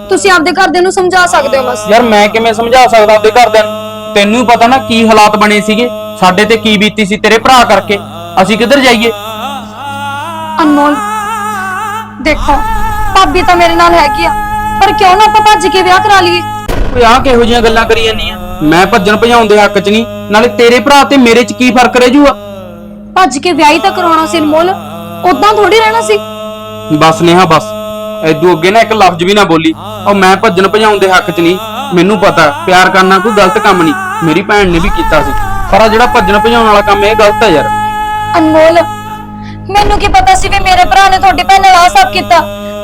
ਤੁਸੀਂ ਆਪਦੇ ਘਰਦਿਆਂ ਨੂੰ ਸਮਝਾ ਸਕਦੇ ਹੋ ਬਸ। ਯਾਰ ਮੈਂ ਕਿਵੇਂ ਸਮਝਾ ਸਕਦਾ ਉਹਦੇ ਘਰਦਿਆਂ ਨੂੰ? ਤੈਨੂੰ ਪਤਾ ਨਾ ਕੀ ਹਾਲਾਤ ਬਣੇ ਸੀਗੇ ਸਾਡੇ ਤੇ ਕੀ ਬੀਤੀ ਸੀ ਤੇਰੇ ਭਰਾ ਕਰਕੇ। ਅਸੀਂ ਕਿੱਧਰ ਜਾਈਏ? ਅਨਮੋਲ ਦੇਖੋ ਭਾਬੀ ਤਾਂ ਮੇਰੇ ਨਾਲ ਹੈਗੀ ਆ ਪਰ ਕਿਉਂ ਨਾ ਆਪਾਂ ਭੱਜ ਕੇ ਵਿਆਹ ਕਰਾ ਲਈਏ? ਓਏ ਆਹ ਕਿਹੋ ਜਿਹੀਆਂ ਗੱਲਾਂ ਕਰੀ ਜਾਂਦੀਆਂ ਮੈਂ ਭੱਜਣ ਭਜਾਉਣ ਦੇ ਹੱਕ 'ਚ ਨਹੀਂ ਨਾਲੇ ਤੇਰੇ ਭਰਾ ਤੇ ਮੇਰੇ 'ਚ ਕੀ ਫ਼ਰਕ ਰਹਿ ਜੂਗਾ? ਭੱਜ ਕੇ ਵਿਆਹ ਹੀ ਤਾਂ ਕਰਾਉਣਾ ਸੀ ਅਨਮੋਲ ਉਦਾਂ ਥੋੜੀ ਰਹਿਣਾ ਸੀ। ਬਸ ਨੇਹਾ ਬਸ। ਐਦੂ ਅੱਗੇ ਨਾ ਇੱਕ ਲਫ਼ਜ਼ ਵੀ ਨਾ ਬੋਲੀ। ਉਹ ਮੈਂ ਭੱਜਣ ਭਜਾਉਣ ਦੇ ਹੱਕ 'ਚ ਨਹੀਂ ਮੈਨੂੰ ਪਤਾ ਪਿਆਰ ਕਰਨਾ ਕੋਈ ਗਲਤ ਕੰਮ ਨਹੀਂ। ਮੇਰੀ ਭੈਣ ਨੇ ਵੀ ਕੀਤਾ ਸੀ। ਪਰ ਆ ਜਿਹੜਾ ਭੱਜਣ ਭਜਾਉਣ ਵਾਲਾ ਕੰਮ ਇਹ ਗਲਤ ਹੈ ਯਾਰ। ਅਨਮੋਲ ਮੈਨੂੰ ਕੀ ਪਤਾ ਸੀ ਵੀ ਮੇਰੇ ਭਰਾ ਨੇ ਤੁਹਾਡੀ ਭੈਣ ਨਾਲ ਆਹ ਸਭ ਕੀਤਾ?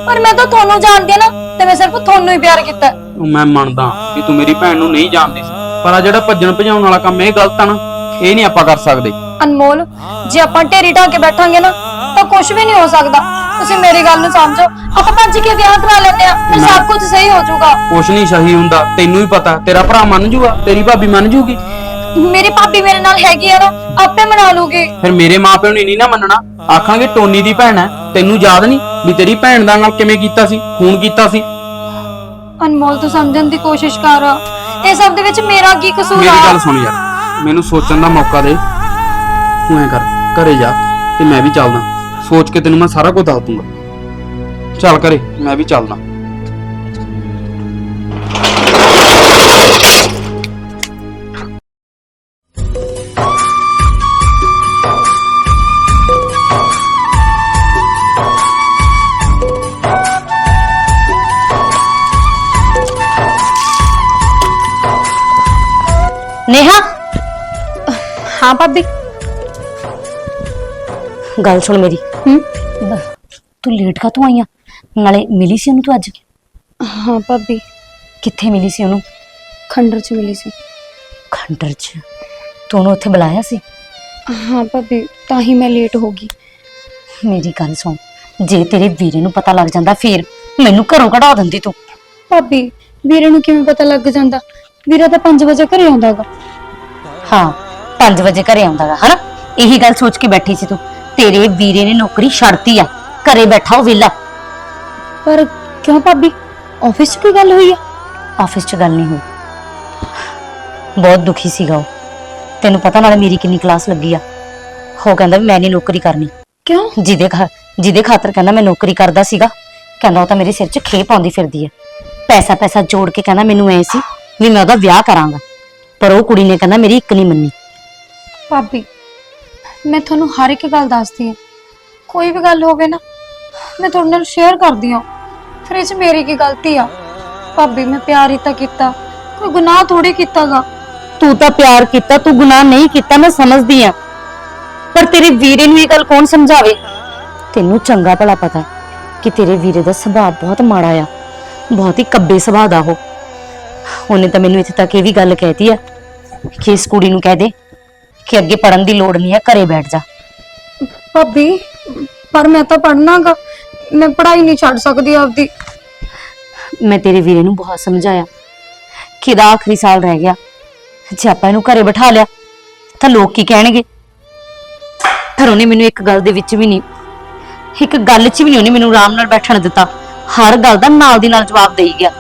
ਪਰ ਮੈਂ ਤਾਂ ਤੁਹਾਨੂੰ ਜਾਣਦੀ ਆ ਨਾ ਤੇ ਮੈਂ ਸਿਰਫ ਤੁਹਾਨੂੰ ਹੀ ਪਿਆਰ ਕੀਤਾ। ਮੈਂ ਮੰਨਦਾ ਵੀ ਤੂੰ ਮੇਰੀ ਭੈਣ ਨੂੰ ਨਹੀਂ ਜਾਣਦੀ ਸੀ। ਪਰ ਆ ਜਿਹੜਾ ਭੱਜਣ ਭਜਾਉਣ ਵਾਲਾ ਕੰਮ ਇਹ ਗਲਤ ਆ ਨਾ। ਇਹ ਨਹੀਂ ਆਪਾਂ ਕਰ ਸਕਦੇ। ਅਨਮੋਲ ਜੇ ਆਪਾਂ ਢੇਰੀ ਢਾ ਕੇ ਬੈਠਾਂਗੇ ਨਾ ਤਾਂ ਕੁਝ ਵੀ ਨਹੀਂ ਹੋ ਸਕਦਾ। ਤੁਸੀਂ ਮੇਰੀ ਗੱਲ ਨੂੰ ਸਮਝੋ। ਆਪਾਂ ਭੱਜ ਕੇ ਵਿਆਹ ਕਰਾ ਲੈਂਦੇ ਆ ਫਿਰ ਸਭ ਕੁਝ ਸਹੀ ਹੋ ਜਾਊਗਾ। ਕੁਛ ਨਹੀਂ ਸਹੀ ਹੁੰਦਾ। ਤੈਨੂੰ ਵੀ ਪਤਾ। ਤੇਰਾ ਭਰਾ ਮੰਨ ਜੂਗਾ? ਤੇਰੀ ਭਾਬੀ ਮੰਨ ਜੂਗੀ? ਮੇਰੀ ਭਾਬੀ ਮੇਰੇ ਨਾਲ ਹੈਗੀ ਆ ਨਾ ਆਪੇ ਮਨਾ ਲੂਗੀ। ਫਿਰ ਮੇਰੇ ਮਾਪਿਆਂ ਨੇ ਨਹੀਂ ਨਾ ਮੰਨਣਾ। ਆਖਾਂਗੇ ਟੋਨੀ ਦੀ ਭੈਣ ਹੈ। ਤੈਨੂੰ ਯਾਦ ਨਹੀਂ ਵੀ ਤੇਰੀ ਭੈਣ ਦਾ ਨਾਲ ਕਿਵੇਂ ਕੀਤਾ ਸੀ ਖੂਨ ਕੀਤਾ ਸੀ? ਅਨਮੋਲ ਤੂੰ ਸਮਝਣ ਦੀ ਕੋਸ਼ਿਸ਼ ਕਰ। ਇਹ ਸਭ ਦੇ ਵਿੱਚ ਮੇਰਾ ਕੀ ਕਸੂਰ ਮੇਰੀ ਆ? ਗੱਲ ਸੁਣ ਯਾਰ। ਮੈਨੂੰ ਸੋਚਣ ਦਾ ਮੌਕਾ ਦੇ। ਤੂੰ ਐ ਕਰ। ਘਰੇ ਜਾ ਤੇ ਮੈਂ ਵੀ ਚੱਲਦਾ। ਸੋਚ ਕੇ ਤੈਨੂੰ ਮੈਂ ਸਾਰਾ ਕੁਝ ਦੱਸ ਦੂੰਗਾ। ਚੱਲ ਕਰੇ ਮੈਂ ਵੀ ਚੱਲਦਾ। ਗੱਲ ਸੁਣ ਮੇਰੀ। ਹੂੰ? ਤੂੰ ਲੇਟ ਕਾ ਤੂੰ ਆਈਆਂ ਨਾਲੇ ਮਿਲੀ ਸੀ ਉਹਨੂੰ ਤੂੰ ਅੱਜ? ਹਾਂ ਭਾਬੀ। ਕਿੱਥੇ ਮਿਲੀ ਸੀ ਉਹਨੂੰ? ਖੰਡਰ ਚ ਮਿਲੀ ਸੀ। ਖੰਡਰ 'ਚ? ਤੂੰ ਉਹਨੂੰ ਉੱਥੇ ਬੁਲਾਇਆ ਸੀ? ਹਾਂ ਭਾਬੀ ਤਾਂ ਹੀ ਮੈਂ ਲੇਟ ਹੋ ਗਈ। ਮੇਰੀ ਗੱਲ ਸੁਣ ਜੇ ਤੇਰੇ ਵੀਰੇ ਨੂੰ ਪਤਾ ਲੱਗ ਜਾਂਦਾ ਫੇਰ ਮੈਨੂੰ ਘਰੋਂ ਕਢਾ ਦਿੰਦੀ ਤੂੰ। ਭਾਬੀ ਵੀਰੇ ਨੂੰ ਕਿਵੇਂ ਪਤਾ ਲੱਗ ਜਾਂਦਾ? ਵੀਰਾ ਤਾਂ 5 ਵਜੇ ਘਰੇ ਆਉਂਦਾਗਾ ਹਾਂ 5 ਵਜੇ ਘਰੇ ਆਉਂਦਾਗਾ ਹਨਾ? ਇਹੀ ਗੱਲ ਸੋਚ ਕੇ ਬੈਠੀ ਸੀ ਤੂੰ। ਤੇਰੇ ਵੀਰੇ ਨੇ ਨੌਕਰੀ ਛੱਡਤੀ ਆ। ਘਰੇ ਬੈਠਾ ਉਹ ਵਿਹਲਾ। ਪਰ ਕਿਉਂ ਭਾਬੀ? ਆਫਿਸ 'ਚ ਕੋਈ ਗੱਲ ਹੋਈ ਆ? ਆਫਿਸ 'ਚ ਗੱਲ ਨਹੀਂ ਹੋਈ। ਬਹੁਤ ਦੁਖੀ ਸੀਗਾ ਉਹ। ਤੈਨੂੰ ਪਤਾ ਨਾਲੇ ਮੇਰੀ ਕਿੰਨੀ ਕਲਾਸ ਲੱਗੀ ਆ। ਉਹ ਕਹਿੰਦਾ ਵੀ ਮੈਂ ਨਹੀਂ ਨੌਕਰੀ ਕਰਨੀ। ਕਿਉਂ? ਜਿਹਦੇ ਖਾ ਜਿਹਦੇ ਖਾਤਰ ਕਹਿੰਦਾ ਮੈਂ ਨੌਕਰੀ ਕਰਦਾ ਸੀਗਾ। ਕਹਿੰਦਾ ਉਹ ਤਾਂ ਮੇਰੇ ਸਿਰ 'ਚ ਖੇ ਪਾਉਂਦੀ ਫਿਰਦੀ ਹੈ ਪੈਸਾ ਪੈਸਾ ਜੋੜ ਕੇ ਕਹਿੰਦਾ ਮੈਨੂੰ ਐ ਸੀ ਵੀ ਮੈਂ ਉਹਦਾ ਵਿਆਹ ਕਰਾਂਗਾ। ਪਰ ਉਹ ਕੁੜੀ ਨੇ ਕਹਿੰਦਾ ਮੇਰੀ ਇੱਕ ਨਹੀਂ ਮੰਨੀ। ਭਾਬੀ ਮੈਂ ਤੁਹਾਨੂੰ ਹਰ ਇੱਕ ਗੱਲ ਦੱਸਦੀ ਹਾਂ। ਕੋਈ ਵੀ ਗੱਲ ਹੋਵੇ ਨਾ, ਮੈਂ ਤੁਹਾਡੇ ਨਾਲ ਸ਼ੇਅਰ ਕਰਦੀ ਹਾਂ। ਫਿਰ ਇਹ 'ਚ ਮੇਰੀ ਕੀ ਗਲਤੀ ਆ? ਭਾਬੀ, ਮੈਂ ਪਿਆਰ ਹੀ ਤਾਂ ਕੀਤਾ। ਕੋਈ ਗੁਨਾਹ ਥੋੜੀ ਕੀਤਾਗਾ? ਤੂੰ ਤਾਂ ਪਿਆਰ ਕੀਤਾ, ਤੂੰ ਗੁਨਾਹ ਨਹੀਂ ਕੀਤਾ, ਮੈਂ ਸਮਝਦੀ ਆ ਪਰ ਤੇਰੇ ਵੀਰੇ ਨੂੰ ਇਹ ਗੱਲ ਕੌਣ ਸਮਝਾਵੇ? ਤੈਨੂੰ ਚੰਗਾ ਭਲਾ ਪਤਾ ਕਿ ਤੇਰੇ ਵੀਰੇ ਦਾ ਸੁਭਾਅ ਬਹੁਤ ਮਾੜਾ ਆ। ਬਹੁਤ ਹੀ ਕੱਬੇ ਸੁਭਾਅ ਦਾ ਉਹ। ਉਹਨੇ ਤਾਂ ਮੈਨੂੰ ਇੱਥੇ ਤੱਕ ਇਹ ਵੀ ਗੱਲ ਕਹਿਤੀ ਆ ਕਿ ਇਸ ਕੁੜੀ ਨੂੰ ਕਹਿ ਦੇ ਕਿ ਅੱਗੇ ਪੜਨ ਦੀ ਲੋੜ ਨਹੀਂ ਹੈ ਘਰੇ ਬੈਠ ਜਾ। ਭਾਬੀ ਪਰ ਮੈਂ ਤਾਂ ਪੜ੍ਹਨਾਗਾ ਮੈਂ ਪੜ੍ਹਾਈ ਨਹੀਂ ਛੱਡ ਸਕਦੀ ਆਪਦੀ। ਮੈਂ ਤੇਰੇ ਵੀਰੇ ਨੂੰ ਬਹੁਤ ਸਮਝਾਇਆ ਕਿ ਇਹਦਾ ਆਖਰੀ ਸਾਲ ਰਹਿ ਗਿਆ। ਜੇ ਆਪਾਂ ਇਹਨੂੰ ਘਰੇ ਬਿਠਾ ਲਿਆ ਤਾਂ ਲੋਕ ਕੀ ਕਹਿਣਗੇ? ਪਰ ਉਹਨੇ ਮੈਨੂੰ ਇੱਕ ਗੱਲ ਦੇ ਵਿੱਚ ਵੀ ਨਹੀਂ ਇੱਕ ਗੱਲ 'ਚ ਵੀ ਨਹੀਂ ਉਹਨੇ ਮੈਨੂੰ ਆਰਾਮ ਨਾਲ ਬੈਠਣ ਦਿੱਤਾ। ਹਰ ਗੱਲ ਦਾ ਨਾਲ ਦੀ ਨਾਲ ਜਵਾਬ ਦੇਈ ਗਿਆ।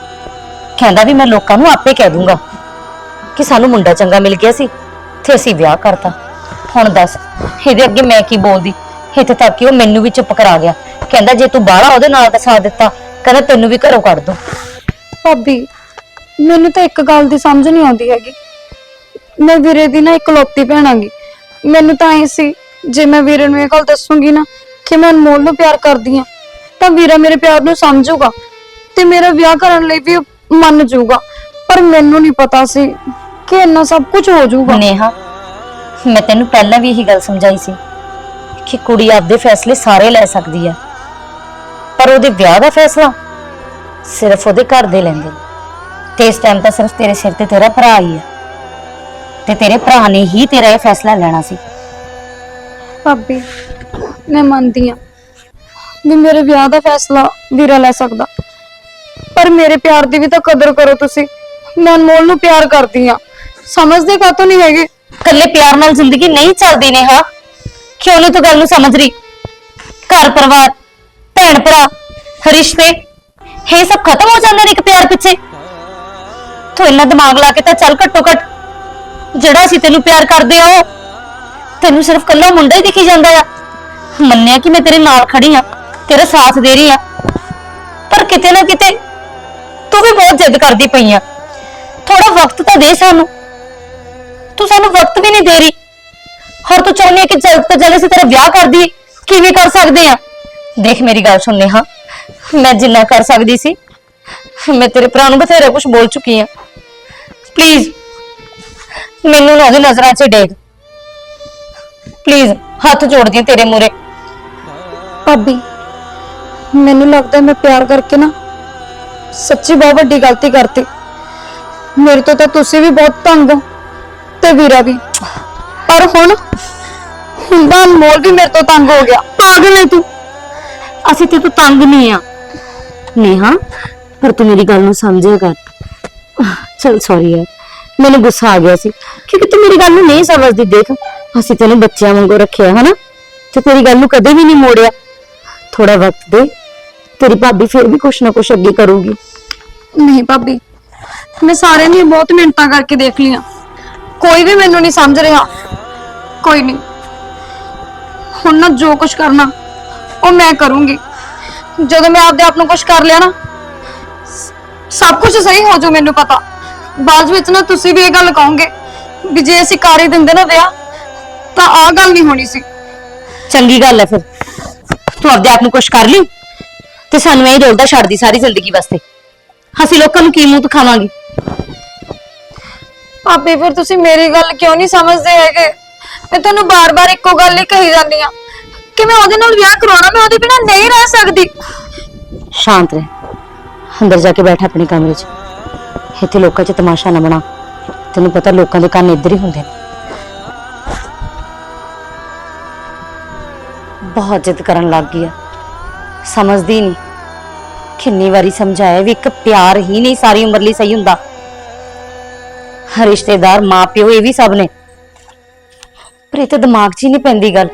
ਕਹਿੰਦਾ ਵੀ ਮੈਂ ਲੋਕਾਂ ਨੂੰ ਆਪੇ ਕਹਿ ਦੂੰਗਾ ਕਿ ਸਾਨੂੰ ਮੁੰਡਾ ਚੰਗਾ ਮਿਲ ਗਿਆ ਸੀ। ਤੇ ਅਸੀਂ ਵਿਆਹ ਕਰਤਾ। ਹੁਣ ਦੱਸ, ਇਹਦੇ ਅੱਗੇ ਮੈਂ ਕੀ ਬੋਲਦੀ? ਇੱਥੇ ਤੱਕ ਕਿ ਉਹ ਮੈਨੂੰ ਵੀ ਚੁੱਪ ਕਰਾ ਗਿਆ। ਕਹਿੰਦਾ, ਜੇ ਤੂੰ ਬਾਹਲਾ ਉਹਦੇ ਨਾਲ ਦਾ ਸਾਥ ਦਿੱਤਾ, ਕਹਿੰਦਾ ਤੈਨੂੰ ਵੀ ਘਰੋਂ ਕੱਢ ਦੂੰ। ਭਾਬੀ, ਮੈਨੂੰ ਤਾਂ ਇੱਕ ਗੱਲ ਦੀ ਸਮਝ ਨਹੀਂ ਆਉਂਦੀ ਹੈਗੀ। ਮੈਂ ਵੀਰੇ ਦੀ ਨਾ ਇਕਲੌਤੀ ਭੈਣ ਆਂਗੀ ਮੈਨੂੰ ਤਾਂ ਐ ਸੀ, ਜੇ ਮੈਂ ਵੀਰੇ ਨੂੰ ਇਹ ਗੱਲ ਦੱਸੂਗੀ ਨਾ ਕਿ ਮੈਂ ਅਨਮੋਲ ਨੂੰ ਪਿਆਰ ਕਰਦੀ ਆ, ਤਾਂ ਵੀਰਾ ਮੇਰੇ ਪਿਆਰ ਨੂੰ ਸਮਝੂਗਾ ਤੇ ਮੇਰਾ ਵਿਆਹ ਕਰਨ ਲਈ ਵੀ ਉਹ ਮੰਨ ਜਾਊਗਾ ਪਰ ਮੈਨੂੰ ਨਹੀਂ ਪਤਾ ਸੀ ਕਿ ਇੰਨਾ ਸਭ ਕੁਝ ਹੋ ਜਾਊਗਾ? ਨੇਹਾ ਮੈਂ ਤੈਨੂੰ ਪਹਿਲਾਂ ਵੀ ਇਹੀ ਗੱਲ ਸਮਝਾਈ ਸੀ ਕਿ ਕੁੜੀ ਆਪਦੇ ਫੈਸਲੇ ਸਾਰੇ ਲੈ ਸਕਦੀ ਹੈ। ਪਰ ਉਹਦੇ ਵਿਆਹ ਦਾ ਫੈਸਲਾ ਸਿਰਫ ਉਹਦੇ ਘਰ ਦੇ ਲੈਂਦੇ ਨੇ। ਤੇ ਇਸ ਟਾਈਮ ਤਾਂ ਸਿਰਫ ਤੇਰੇ ਸਿਰ ਤੇ ਤੇਰਾ ਭਰਾ ਹੀ ਹੈ। ਤੇ ਤੇਰੇ ਭਰਾ ਨੇ ਹੀ ਤੇਰਾ ਇਹ ਫੈਸਲਾ ਲੈਣਾ ਸੀ। ਭਾਬੀ ਮੈਂ ਮੰਨਦੀ ਆ ਵੀ ਮੇਰੇ ਵਿਆਹ ਦਾ ਫੈਸਲਾ ਵੀਰਾ ਲੈ ਸਕਦਾ। ਪਰ ਮੇਰੇ ਪਿਆਰ ਦੀ ਵੀ ਤਾਂ ਕਦਰ ਕਰੋ ਤੁਸੀਂ। ਮੈਂ ਅਨਮੋਲ ਨੂੰ ਪਿਆਰ ਕਰਦੀ ਆ ਸਮਝਦੇ ਕਾਤੋਂ ਨਹੀਂ ਹੈਗੇ? ਇਕੱਲੇ ਪਿਆਰ ਨਾਲ ਜ਼ਿੰਦਗੀ ਨਹੀਂ ਚੱਲਦੀ ਨੇਹਾ। ਕਿਉਂ ਨਹੀਂ ਤੂੰ ਗੱਲ ਨੂੰ ਸਮਝ ਰਹੀ? ਘਰ ਪਰਿਵਾਰ, ਭੈਣ ਭਰਾ, ਰਿਸ਼ਤੇ, ਇਹ ਸਭ ਖਤਮ ਹੋ ਜਾਂਦੇ ਨੇ ਇੱਕ ਪਿਆਰ ਪਿੱਛੇ। ਤੂੰ ਇੰਨਾ ਦਿਮਾਗ ਲਾ ਕੇ ਤਾਂ ਚੱਲ ਘੱਟੋ ਘੱਟ। ਜਿਹੜਾ ਅਸੀਂ ਤੈਨੂੰ ਪਿਆਰ ਕਰਦੇ ਆ, ਉਹ ਤੈਨੂੰ ਸਿਰਫ ਕੱਲਾ ਮੁੰਡਾ ਹੀ ਦਿਖੀ ਜਾਂਦਾ ਆ। ਮੰਨਿਆ ਕਿ ਮੈਂ ਤੇਰੇ ਨਾਲ ਖੜੀ ਆ, ਤੇਰਾ ਸਾਥ ਦੇ ਰਹੀ ਆ। ਪਰ ਕਿਤੇ ਨਾ ਕਿਤੇ ਤੂੰ ਵੀ ਬਹੁਤ ਜਿੱਦ ਕਰਦੀ ਪਈ ਆ। ਥੋੜਾ ਵਕਤ ਤਾਂ ਦੇ ਸਾਨੂੰ। ਤੂੰ ਸਾਨੂੰ ਵਕਤ ਵੀ ਨਹੀਂ ਦੇ ਰਹੀ। ਹੋਰ ਤੂੰ ਚਾਹੁੰਦੀ ਹੈ ਕਿ ਜਲਦ ਤੋਂ ਜਲਦ ਅਸੀਂ ਤੇਰਾ ਵਿਆਹ ਕਰ ਦਈਏ। ਕਿਵੇਂ ਕਰ ਸਕਦੇ ਆ? ਦੇਖ ਮੇਰੀ ਗੱਲ ਸੁਣ ਨੇਹਾ, ਮੈਂ ਜਿੰਨਾ ਕਰ ਸਕਦੀ ਸੀ, ਮੈਂ ਤੇਰੇ ਭਰਾ ਨੂੰ ਬਥੇਰਾ ਕੁਝ ਬੋਲ ਚੁੱਕੀ ਆ। ਪਲੀਜ਼ ਮੈਨੂੰ ਨਾ ਉਹਦੀ ਨਜ਼ਰਾਂ 'ਚ ਡੇਗ। ਪਲੀਜ਼ ਹੱਥ ਜੋੜਦੀ ਹਾਂ ਤੇਰੇ ਮੂਰੇ ਭਾਬੀ, ਮੈਨੂੰ ਲੱਗਦਾ ਮੈਂ ਪਿਆਰ ਕਰਕੇ ਨਾ ਸੱਚੀ ਬਹੁਤ ਵੱਡੀ ਗਲਤੀ ਕਰਤੀ। ਮੇਰੇ ਤੋਂ ਤਾਂ ਤੁਸੀਂ ਵੀ ਬਹੁਤ ਤੰਗ ਹੋ। ਤੇ ਵੀਰਾ ਵੀ। ਪਰ ਹੁਣ ਤਾਂ ਅਨਮੋਲ ਵੀ ਮੇਰੇ ਤੋਂ ਤੰਗ ਹੋ ਗਿਆ। ਪਾਗਲ ਹੈ ਤੂੰ। ਅਸੀਂ ਤੇ ਤੂੰ ਤੰਗ ਨਹੀਂ ਆ। ਨੇਹਾ ਪਰ ਤੂੰ ਮੇਰੀ ਗੱਲ ਨੂੰ ਸਮਝਿਆ ਕਰ। ਚਲ ਸੌਰੀ ਯਾਰ ਮੈਨੂੰ ਗੁੱਸਾ ਆ ਗਿਆ ਸੀ। ਕਿਉਂਕਿ ਤੂੰ ਮੇਰੀ ਗੱਲ ਨੂੰ ਨਹੀਂ ਸਮਝਦੀ ਦੇਖ। ਅਸੀਂ ਤੈਨੂੰ ਬੱਚਿਆਂ ਵਾਂਗੂ ਰੱਖਿਆ ਹਨਾ? ਤੇ ਤੇਰੀ ਗੱਲ ਨੂੰ ਕਦੇ ਵੀ ਨਹੀਂ ਮੋੜਿਆ। ਥੋੜਾ ਵਕਤ ਦੇ ਤੇਰੀ ਭਾਬੀ ਫਿਰ ਵੀ ਕੁਛ ਨਾ ਕੁਛ ਅੱਗੇ ਕਰੂਗੀ। ਨਹੀਂ ਭਾਬੀ ਮੈਂ ਸਾਰਿਆਂ ਦੀਆਂ ਬਹੁਤ ਮਿਹਨਤਾਂ ਕਰਕੇ ਦੇਖ ਲਈਆਂ। ਕੋਈ ਵੀ ਮੈਨੂੰ ਨਹੀਂ ਸਮਝ ਰਿਹਾ। ਕੋਈ ਨਹੀਂ। ਹੁਣ ਨਾ ਜੋ ਕੁਝ ਕਰਨਾ, ਉਹ ਮੈਂ ਕਰੂੰਗੀ। ਜਦੋਂ ਮੈਂ ਆਪਦੇ ਆਪ ਨੂੰ ਕੁਝ ਕਰ ਲਿਆ ਨਾ, ਸਭ ਕੁਝ ਸਹੀ ਹੋ ਜਾਊ ਮੈਨੂੰ ਪਤਾ। ਬਾਅਦ ਵਿੱਚ ਨਾ ਤੁਸੀਂ ਵੀ ਇਹ ਗੱਲ ਕਹੋਗੇ ਵੀ ਜੇ ਅਸੀਂ ਕਰ ਹੀ ਦਿੰਦੇ ਨਾ ਵਿਆਹ, ਤਾਂ ਆਹ ਗੱਲ ਨਹੀਂ ਹੋਣੀ ਸੀ। ਚੰਗੀ ਗੱਲ ਹੈ ਫਿਰ। ਤੂੰ ਆਪਦੇ ਆਪ ਨੂੰ ਕੁਛ ਕਰ ਲਈ ਤੇ ਸਾਨੂੰ ਇਹ ਰੋਲਦਾ ਛੱਡਦੀ ਸਾਰੀ ਜ਼ਿੰਦਗੀ ਵਾਸਤੇ। ਅਸੀਂ ਲੋਕਾਂ ਨੂੰ ਕੀ ਮੂੰਹ ਦਿਖਾਵਾਂਗੇ? ਭਾਬੀ, ਫਿਰ ਤੁਸੀਂ ਮੇਰੀ ਗੱਲ ਕਿਉਂ ਨਹੀਂ ਸਮਝਦੇ ਹੈਗੇ? ਮੈਂ ਤੁਹਾਨੂੰ ਬਾਰ-ਬਾਰ ਇੱਕੋ ਗੱਲ ਹੀ ਕਹੀ ਜਾਂਦੀ ਆ ਕਿ ਮੈਂ ਉਹਦੇ ਨਾਲ ਵਿਆਹ ਕਰਾਉਣਾ ਮੈਂ ਉਹਦੇ ਬਿਨਾਂ ਨਹੀਂ ਰਹਿ ਸਕਦੀ। ਸ਼ਾਂਤ ਰਹਿ। ਅੰਦਰ ਜਾ ਕੇ ਬੈਠ ਆਪਣੇ ਕਮਰੇ 'ਚ ਇੱਥੇ ਲੋਕਾਂ 'ਚ ਤਮਾਸ਼ਾ ਨਾ ਬਣਾ। ਤੈਨੂੰ ਪਤਾ ਲੋਕਾਂ ਦੇ ਕੰਨ ਇੱਧਰ ਹੀ ਹੁੰਦੇ ਨੇ। ਬਹੁਤ ਜਿੱਦ ਕਰਨ ਲੱਗ ਗਈ ਆ। ਸਮਝਦੀ ਨਹੀਂ। ਕਿੰਨੀ ਵਾਰੀ ਸਮਝਾਇਆ ਵੀ ਇੱਕ ਪਿਆਰ ਹੀ ਨਹੀਂ ਸਾਰੀ ਉਮਰ ਲਈ ਸਹੀ ਹੁੰਦਾ। ਰਿਸ਼ਤੇਦਾਰ ਮਾਂ ਪਿਓ ਇਹ ਵੀ ਸਭ ਨੇ। ਪਰ ਇਹ ਤਾਂ ਦਿਮਾਗ 'ਚ ਹੀ ਨਹੀਂ ਪੈਂਦੀ ਗੱਲ।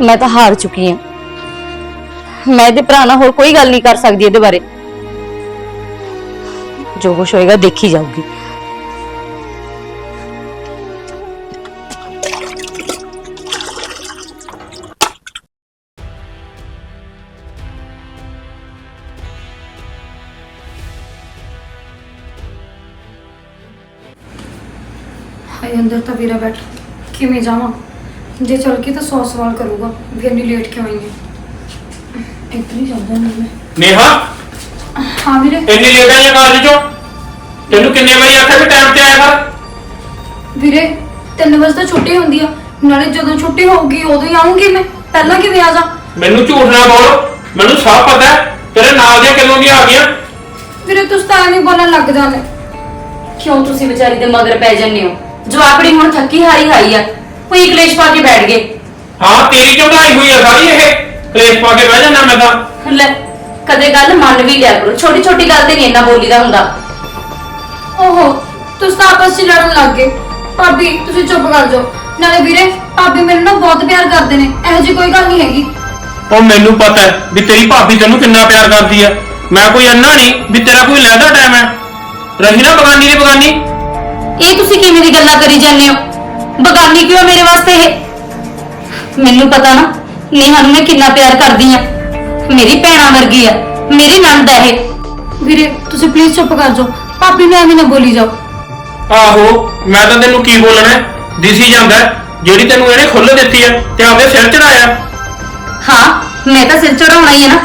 ਮੈਂ ਤਾਂ ਹਾਰ ਚੁੱਕੀ ਹਾਂ। ਮੈਂ ਇਹਦੇ ਭਰਾ ਨਾਲ ਹੋਰ ਕੋਈ ਗੱਲ ਨਹੀਂ ਕਰ ਸਕਦੀ ਇਹਦੇ ਬਾਰੇ। ਜੋ ਕੁਛ ਹੋਏਗਾ ਦੇਖੀ ਜਾਊਗੀ। ਹਾਏ ਅੰਦਰ ਤਾਂ ਵੀਰਾ ਬੈਠ। ਕਿਵੇਂ ਜਾਵਾਂ? ਜੇ ਚਲ ਕੇ ਤਾਂ 100 ਸਵਾਲ ਕਰੂਗਾ ਵੀ ਇੰਨੀ ਲੇਟ ਕਿਉਂ ਆਈ ਹੈ। ਇੱਧਰ ਹੀ ਚੱਲ ਜਾਂਦੀ ਮੈਂ। ਨੇਹਾ! ਹਾਂ ਵੀਰੇ। ਇੰਨੀ ਲੇਟ ਆਈ ਕਾਲਜ ਚੋਂ? ਤੈਨੂੰ ਕਿੰਨੇ ਵਾਰੀ ਆਖਿਆ ਵੀ ਟਾਈਮ ਤੇ ਆਇਆ ਕਰ? ਵੀਰੇ 3 ਵਜੇ ਤਾਂ ਛੁੱਟੀ ਹੁੰਦੀ ਆ। ਨਾਲੇ ਜਦੋਂ ਛੁੱਟੀ ਹੋਊਗੀ ਉਦੋਂ ਹੀ ਆਉਂਗੀ ਮੈਂ। ਪਹਿਲਾਂ ਕਿਵੇਂ ਆ ਜਾ? ਮੈਨੂੰ ਝੂਠ ਨਾ ਬੋਲ। ਮੈਨੂੰ ਸਭ ਪਤਾ ਹੈ। ਤੇਰੇ ਨਾਲ ਦੀਆਂ ਕਿਦੋਂ ਦੀਆਂ ਆ ਗਈਆਂ। ਵੀਰੇ ਤੁਸੀਂ ਤਾਂ ਐਵੇਂ ਬੋਲਣ ਲੱਗ ਜਾਂਦੇ। ਕਿਉਂ ਤੁਸੀਂ ਵਿਚਾਰੀ ਦੇ ਮਗਰ ਪੈ ਜੰਨੇ ਹੋ? ਜਵਾਕੜੀ ਹੁਣ ਥੱਕੀ ਹਾਰੀ ਹਾਈ ਆ। ਕੋਈ ਕਲੇਸ਼ ਪਾ ਕੇ ਬੈਠ ਗਏ। ਹਾਂ ਤੇਰੀ ਚੌੜਾਈ ਹੋਈ ਆ ਸਾਰੀ ਇਹ। ਕਲੇਸ਼ ਪਾ ਕੇ ਬਹਿ ਜਾਣਾ ਮੈਂ ਤਾਂ। ਲੈ ਕਦੇ ਗੱਲ ਮੰਨ ਵੀ ਲਿਆ ਕਰੋ। ਛੋਟੀ ਛੋਟੀ ਗੱਲ ਤੇ ਨਹੀਂ ਇੰਨਾ ਬੋਲੀਦਾ ਹੁੰਦਾ। ਓਹੋ ਤੁਸੀਂ ਤਾਂ ਆਪਸ 'ਚ ਲੜਨ ਲੱਗ ਗਏ। ਭਾਬੀ ਤੁਸੀਂ ਚੁੱਪ ਕਰ ਜਾਓ। ਨਾਲੇ ਵੀਰੇ ਭਾਬੀ ਮੇਰੇ ਨਾਲ ਬਹੁਤ ਪਿਆਰ ਕਰਦੇ ਨੇ। ਇਹੋ ਜਿਹੀ ਕੋਈ ਗੱਲ ਨਹੀਂ ਹੈਗੀ। ਉਹ ਮੈਨੂੰ ਪਤਾ ਹੈ ਵੀ ਤੇਰੀ ਭਾਬੀ ਤੈਨੂੰ ਕਿੰਨਾ ਪਿਆਰ ਕਰਦੀ ਹੈ ਮੈਂ ਕੋਈ ਅੰਨਾ ਨਹੀਂ ਵੀ ਤੇਰਾ ਕੋਈ ਲੈਦਾ ਟਾਈਮ ਹੈ। ਰਹੀ ਨਾ ਬਗਾਨੀ ਦੀ ਬਗਾਨੀ। ਇਹ ਤੁਸੀਂ ਕਿਵੇਂ ਦੀ ਗੱਲਾਂ ਕਰੀ ਜਾਂਦੇ ਹੋ? ਬਗਾਨੀ ਕਿਉਂ ਆ ਮੇਰੇ ਵਾਸਤੇ ਇਹ? ਮੈਨੂੰ ਪਤਾ ਨਾ ਨੇਹਾ ਨੂੰ ਮੈਂ ਕਿੰਨਾ ਪਿਆਰ ਕਰਦੀ ਆ ਮੇਰੀ ਭੈਣਾ ਵਰਗੀ ਆ ਮੇਰੀ ਨੰਦ ਆ ਇਹ। ਵੀਰੇ ਤੁਸੀਂ ਪਲੀਜ਼ ਚੁੱਪ ਕਰ ਜਾਓ। ਭਾਬੀ ਨੂੰ ਐਵੇਂ ਨਾ ਬੋਲੀ ਜਾਓ। ਆਹੋ ਮੈਂ ਤਾਂ ਤੈਨੂੰ ਕੀ ਬੋਲਣਾ ਹੈ? ਦਿਸੀ ਜਾਂਦਾ ਹੈ, ਜਿਹੜੀ ਤੈਨੂੰ ਇਹਨੇ ਖੁੱਲ ਦਿੱਤੀ ਹੈ ਤੇ ਆਪਦੇ ਸਿਰ ਚੜਾਇਆ ਹਾਂ ਮੈਂ ਤਾਂ ਸਿਰ ਚੜਾਉਣਾ ਹੀ ਆ ਨਾ।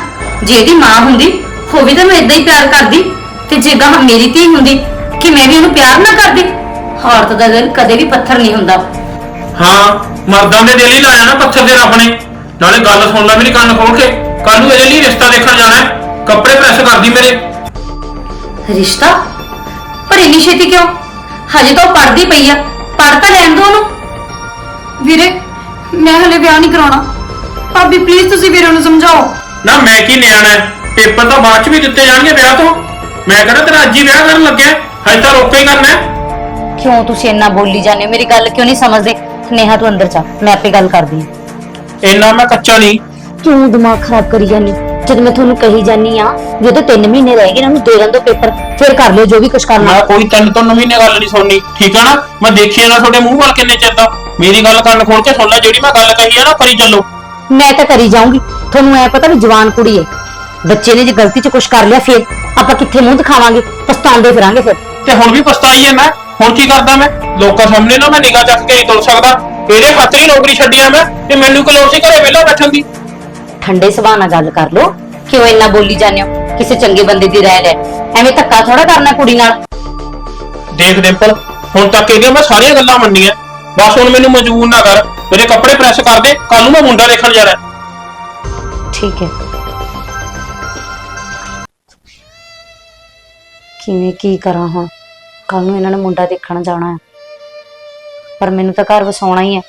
ਜੇ ਇਹਦੀ ਮਾਂ ਹੁੰਦੀ ਹੋਵੇ ਤਾਂ ਮੈਂ ਇਦਾਂ ਹੀ ਪਿਆਰ ਕਰਦੀ। ਤੇ ਜੇ ਗਾਹ ਮੇਰੀ ਧੀ ਹੁੰਦੀ ਕਿ ਮੈਂ ਵੀ ਉਹਨੂੰ ਪਿਆਰ ਨਾ ਕਰਦੀ। ਔਰਤ ਦਾ ਦਿਲ ਕਦੇ ਵੀ ਪੱਥਰ ਨਹੀਂ ਹੁੰਦਾ। ਹਾਂ ਮਰਦਾਂ ਦੇ ਦਿਲ ਹੀ ਲਾਇਆ ਨਾ ਪੱਥਰ ਦੇ ਰੱਬ ਨੇ ਨਾਲੇ ਗੱਲ ਸੁਣ ਲੈ ਮੇਰੀ ਕੰਨ ਖੋਲ ਕੇ ਕੱਲ ਨੂੰ ਇਹਦੇ ਲਈ ਰਿਸ਼ਤਾ ਦੇਖਣ ਜਾਣਾ ਹੈ। ਕੱਪੜੇ ਪ੍ਰੈਸ ਕਰਦੀ ਮੇਰੇ। ਰਿਸ਼ਤਾ? ਪਰ ਇੰਨੀ ਛੇਤੀ ਕਿਉਂ? ਹਜੇ ਤਾਂ ਉਹ ਪੜ੍ਹਦੀ ਪਈ ਆ। ਪੜ੍ਹ ਤਾਂ ਲੈਣ ਦੋ ਉਹਨੂੰ। ਵੀਰੇ ਮੈਂ ਹਲੇ ਵਿਆਹ ਨਹੀਂ ਕਰਾਉਣਾ। ਭਾਬੀ ਪਲੀਜ਼ ਤੁਸੀਂ ਵੀਰੇ ਨੂੰ ਸਮਝਾਓ। ਨਾ ਮੈਂ ਕੀ ਨਿਆਣਾ ਹੈ? ਪੇਪਰ ਤਾਂ ਬਾਅਦ ਚ ਵੀ ਦਿੱਤੇ ਜਾਣਗੇ ਵਿਆਹ ਤੋਂ। ਮੈਂ ਕਹਿੰਦਾ ਤੇਰਾ ਅੱਜ ਹੀ ਵਿਆਹ ਕਰਨ ਲੱਗਿਆ ਹਜੇ ਤਾਂ ਰੋਕੇ ਹੀ ਕਰਨਾ ਹੈ। ਕਿਉਂ ਤੁਸੀਂ ਇੰਨਾ ਬੋਲੀ ਜਾਂਦੇ ਹੋ? ਮੇਰੀ ਗੱਲ ਕਿਉਂ ਨਹੀਂ ਸਮਝਦੇ? ਨੇਹਾ ਤੂੰ ਅੰਦਰ ਜਾ। ਮੈਂ ਆਪੇ ਗੱਲ ਕਰਦੀ ਹਾਂ। ਇੰਨਾ ਮੈਂ ਕੱਚਾ ਨਹੀਂ। ਕਿਉਂ ਦਿਮਾਗ ਖਰਾਬ ਕਰੀ ਜਾਂਦੀ ਜਦ ਮੈਂ ਤੁਹਾਨੂੰ ਕਹੀ ਜਾਂਦੀ ਆ ਜਦੋਂ 3 ਮਹੀਨੇ ਰਹਿ ਗਏ ਨਾ ਉਹਨੂੰ ਦੇ ਦੇਣ ਦੋ ਪੇਪਰ ਫਿਰ ਕਰ ਲਿਓ ਜੋ ਵੀ ਕੁਝ ਕਰਨਾ। ਮੈਂ ਕੋਈ ਤਿੰਨ ਤੋਂ ਨਵੀਂ ਨੇ ਗੱਲ ਨਹੀਂ ਸੁਣਨੀ ਠੀਕ ਆ ਨਾ? ਮੈਂ ਦੇਖੀ ਨਾ ਤੁਹਾਡੇ ਮੂੰਹ ਵੱਲ ਕਿੰਨੇ ਚਿਰ ਦਾ। ਮੇਰੀ ਗੱਲ ਕੰਨ ਖੋਲ ਕੇ ਸੁਣ ਲੈ ਜਿਹੜੀ ਮੈਂ ਗੱਲ ਕਹੀ ਆ ਨਾ ਕਰੀ ਚੱਲੋ। ਮੈਂ ਤਾਂ ਕਰੀ ਜਾਊਂਗੀ। ਤੁਹਾਨੂੰ ਐ ਪਤਾ ਵੀ ਜਵਾਨ ਕੁੜੀ ਏ। ਬੱਚੇ ਨੇ ਜੇ ਗਲਤੀ 'ਚ ਕੁਝ ਕਰ ਲਿਆ ਫਿਰ ਆਪਾਂ ਕਿੱਥੇ ਮੂੰਹ ਦਿਖਾਵਾਂਗੇ? ਪਛਤਾਉਂਦੇ ਫਿਰਾਂਗੇ ਫਿਰ। ਤੇ ਹੁਣ ਵੀ ਪਛਤਾਈ ਐ ਮੈਂ? ਹੁਣ ਕੀ ਕਰਦਾ ਮੈਂ? ਲੋਕਾਂ ਸਾਹਮਣੇ ਨਾ ਮੈਂ ਨਿਗਾਹ ਚੱਕ ਕੇ ਨਹੀਂ ਤੁਰ ਸਕਦਾ। ਇਹਦੇ ਖਾਤਰ ਹੀ ਨੌਕਰੀ ਛੱਡੀ ਆ ਮੈਂ ਤੇ ਮੈਨੂੰ ਕਿ ਲੋੜ ਸੀ ਘਰੇ ਵਿਹਲਾ ਬੈਠਣ ਦੀ। ਠੰਡੇ ਸੁਭਾਅ ਨਾਲ ਗੱਲ ਕਰ ਲਓ। ਕਿਉਂ ਇੰਨਾ ਬੋਲੀ ਜਾਂਦੇ ਹੋ? ਕਿਸੇ ਚੰਗੇ ਬੰਦੇ ਦੀ ਰਾਏ ਲੈ। ਐਵੇਂ ਧੱਕਾ ਥੋੜਾ ਕਰਨਾ ਕੁੜੀ ਨਾਲ। ਦੇਖ ਡਿੰਪਲ ਹੁਣ ਤੱਕ ਇਹਦੀਆਂ ਮੈਂ ਸਾਰੀਆਂ ਗੱਲਾਂ ਮੰਨੀਆਂ। ਬਸ ਹੁਣ ਮੈਨੂੰ ਮਜਬੂਰ ਨਾ ਕਰ। ਮੇਰੇ ਕੱਪੜੇ ਪ੍ਰੈਸ ਕਰ ਦੇ ਕੱਲ ਨੂੰ ਮੈਂ ਮੁੰਡਾ ਦੇਖਣ ਜਾਣਾ। ਹੈ। ਠੀਕ ਹੈ। ਕਿਵੇਂ ਕੀ ਕਰਾਂ ਹੁਣ? ਕੱਲ ਨੂੰ ਇਹਨਾਂ ਨੇ ਮੁੰਡਾ ਦੇਖਣ ਜਾਣਾ ਹੈ। ਪਰ ਮੈਨੂੰ ਤਾਂ ਘਰ ਵਸਾਉਣਾ ਹੀ ਹੈ।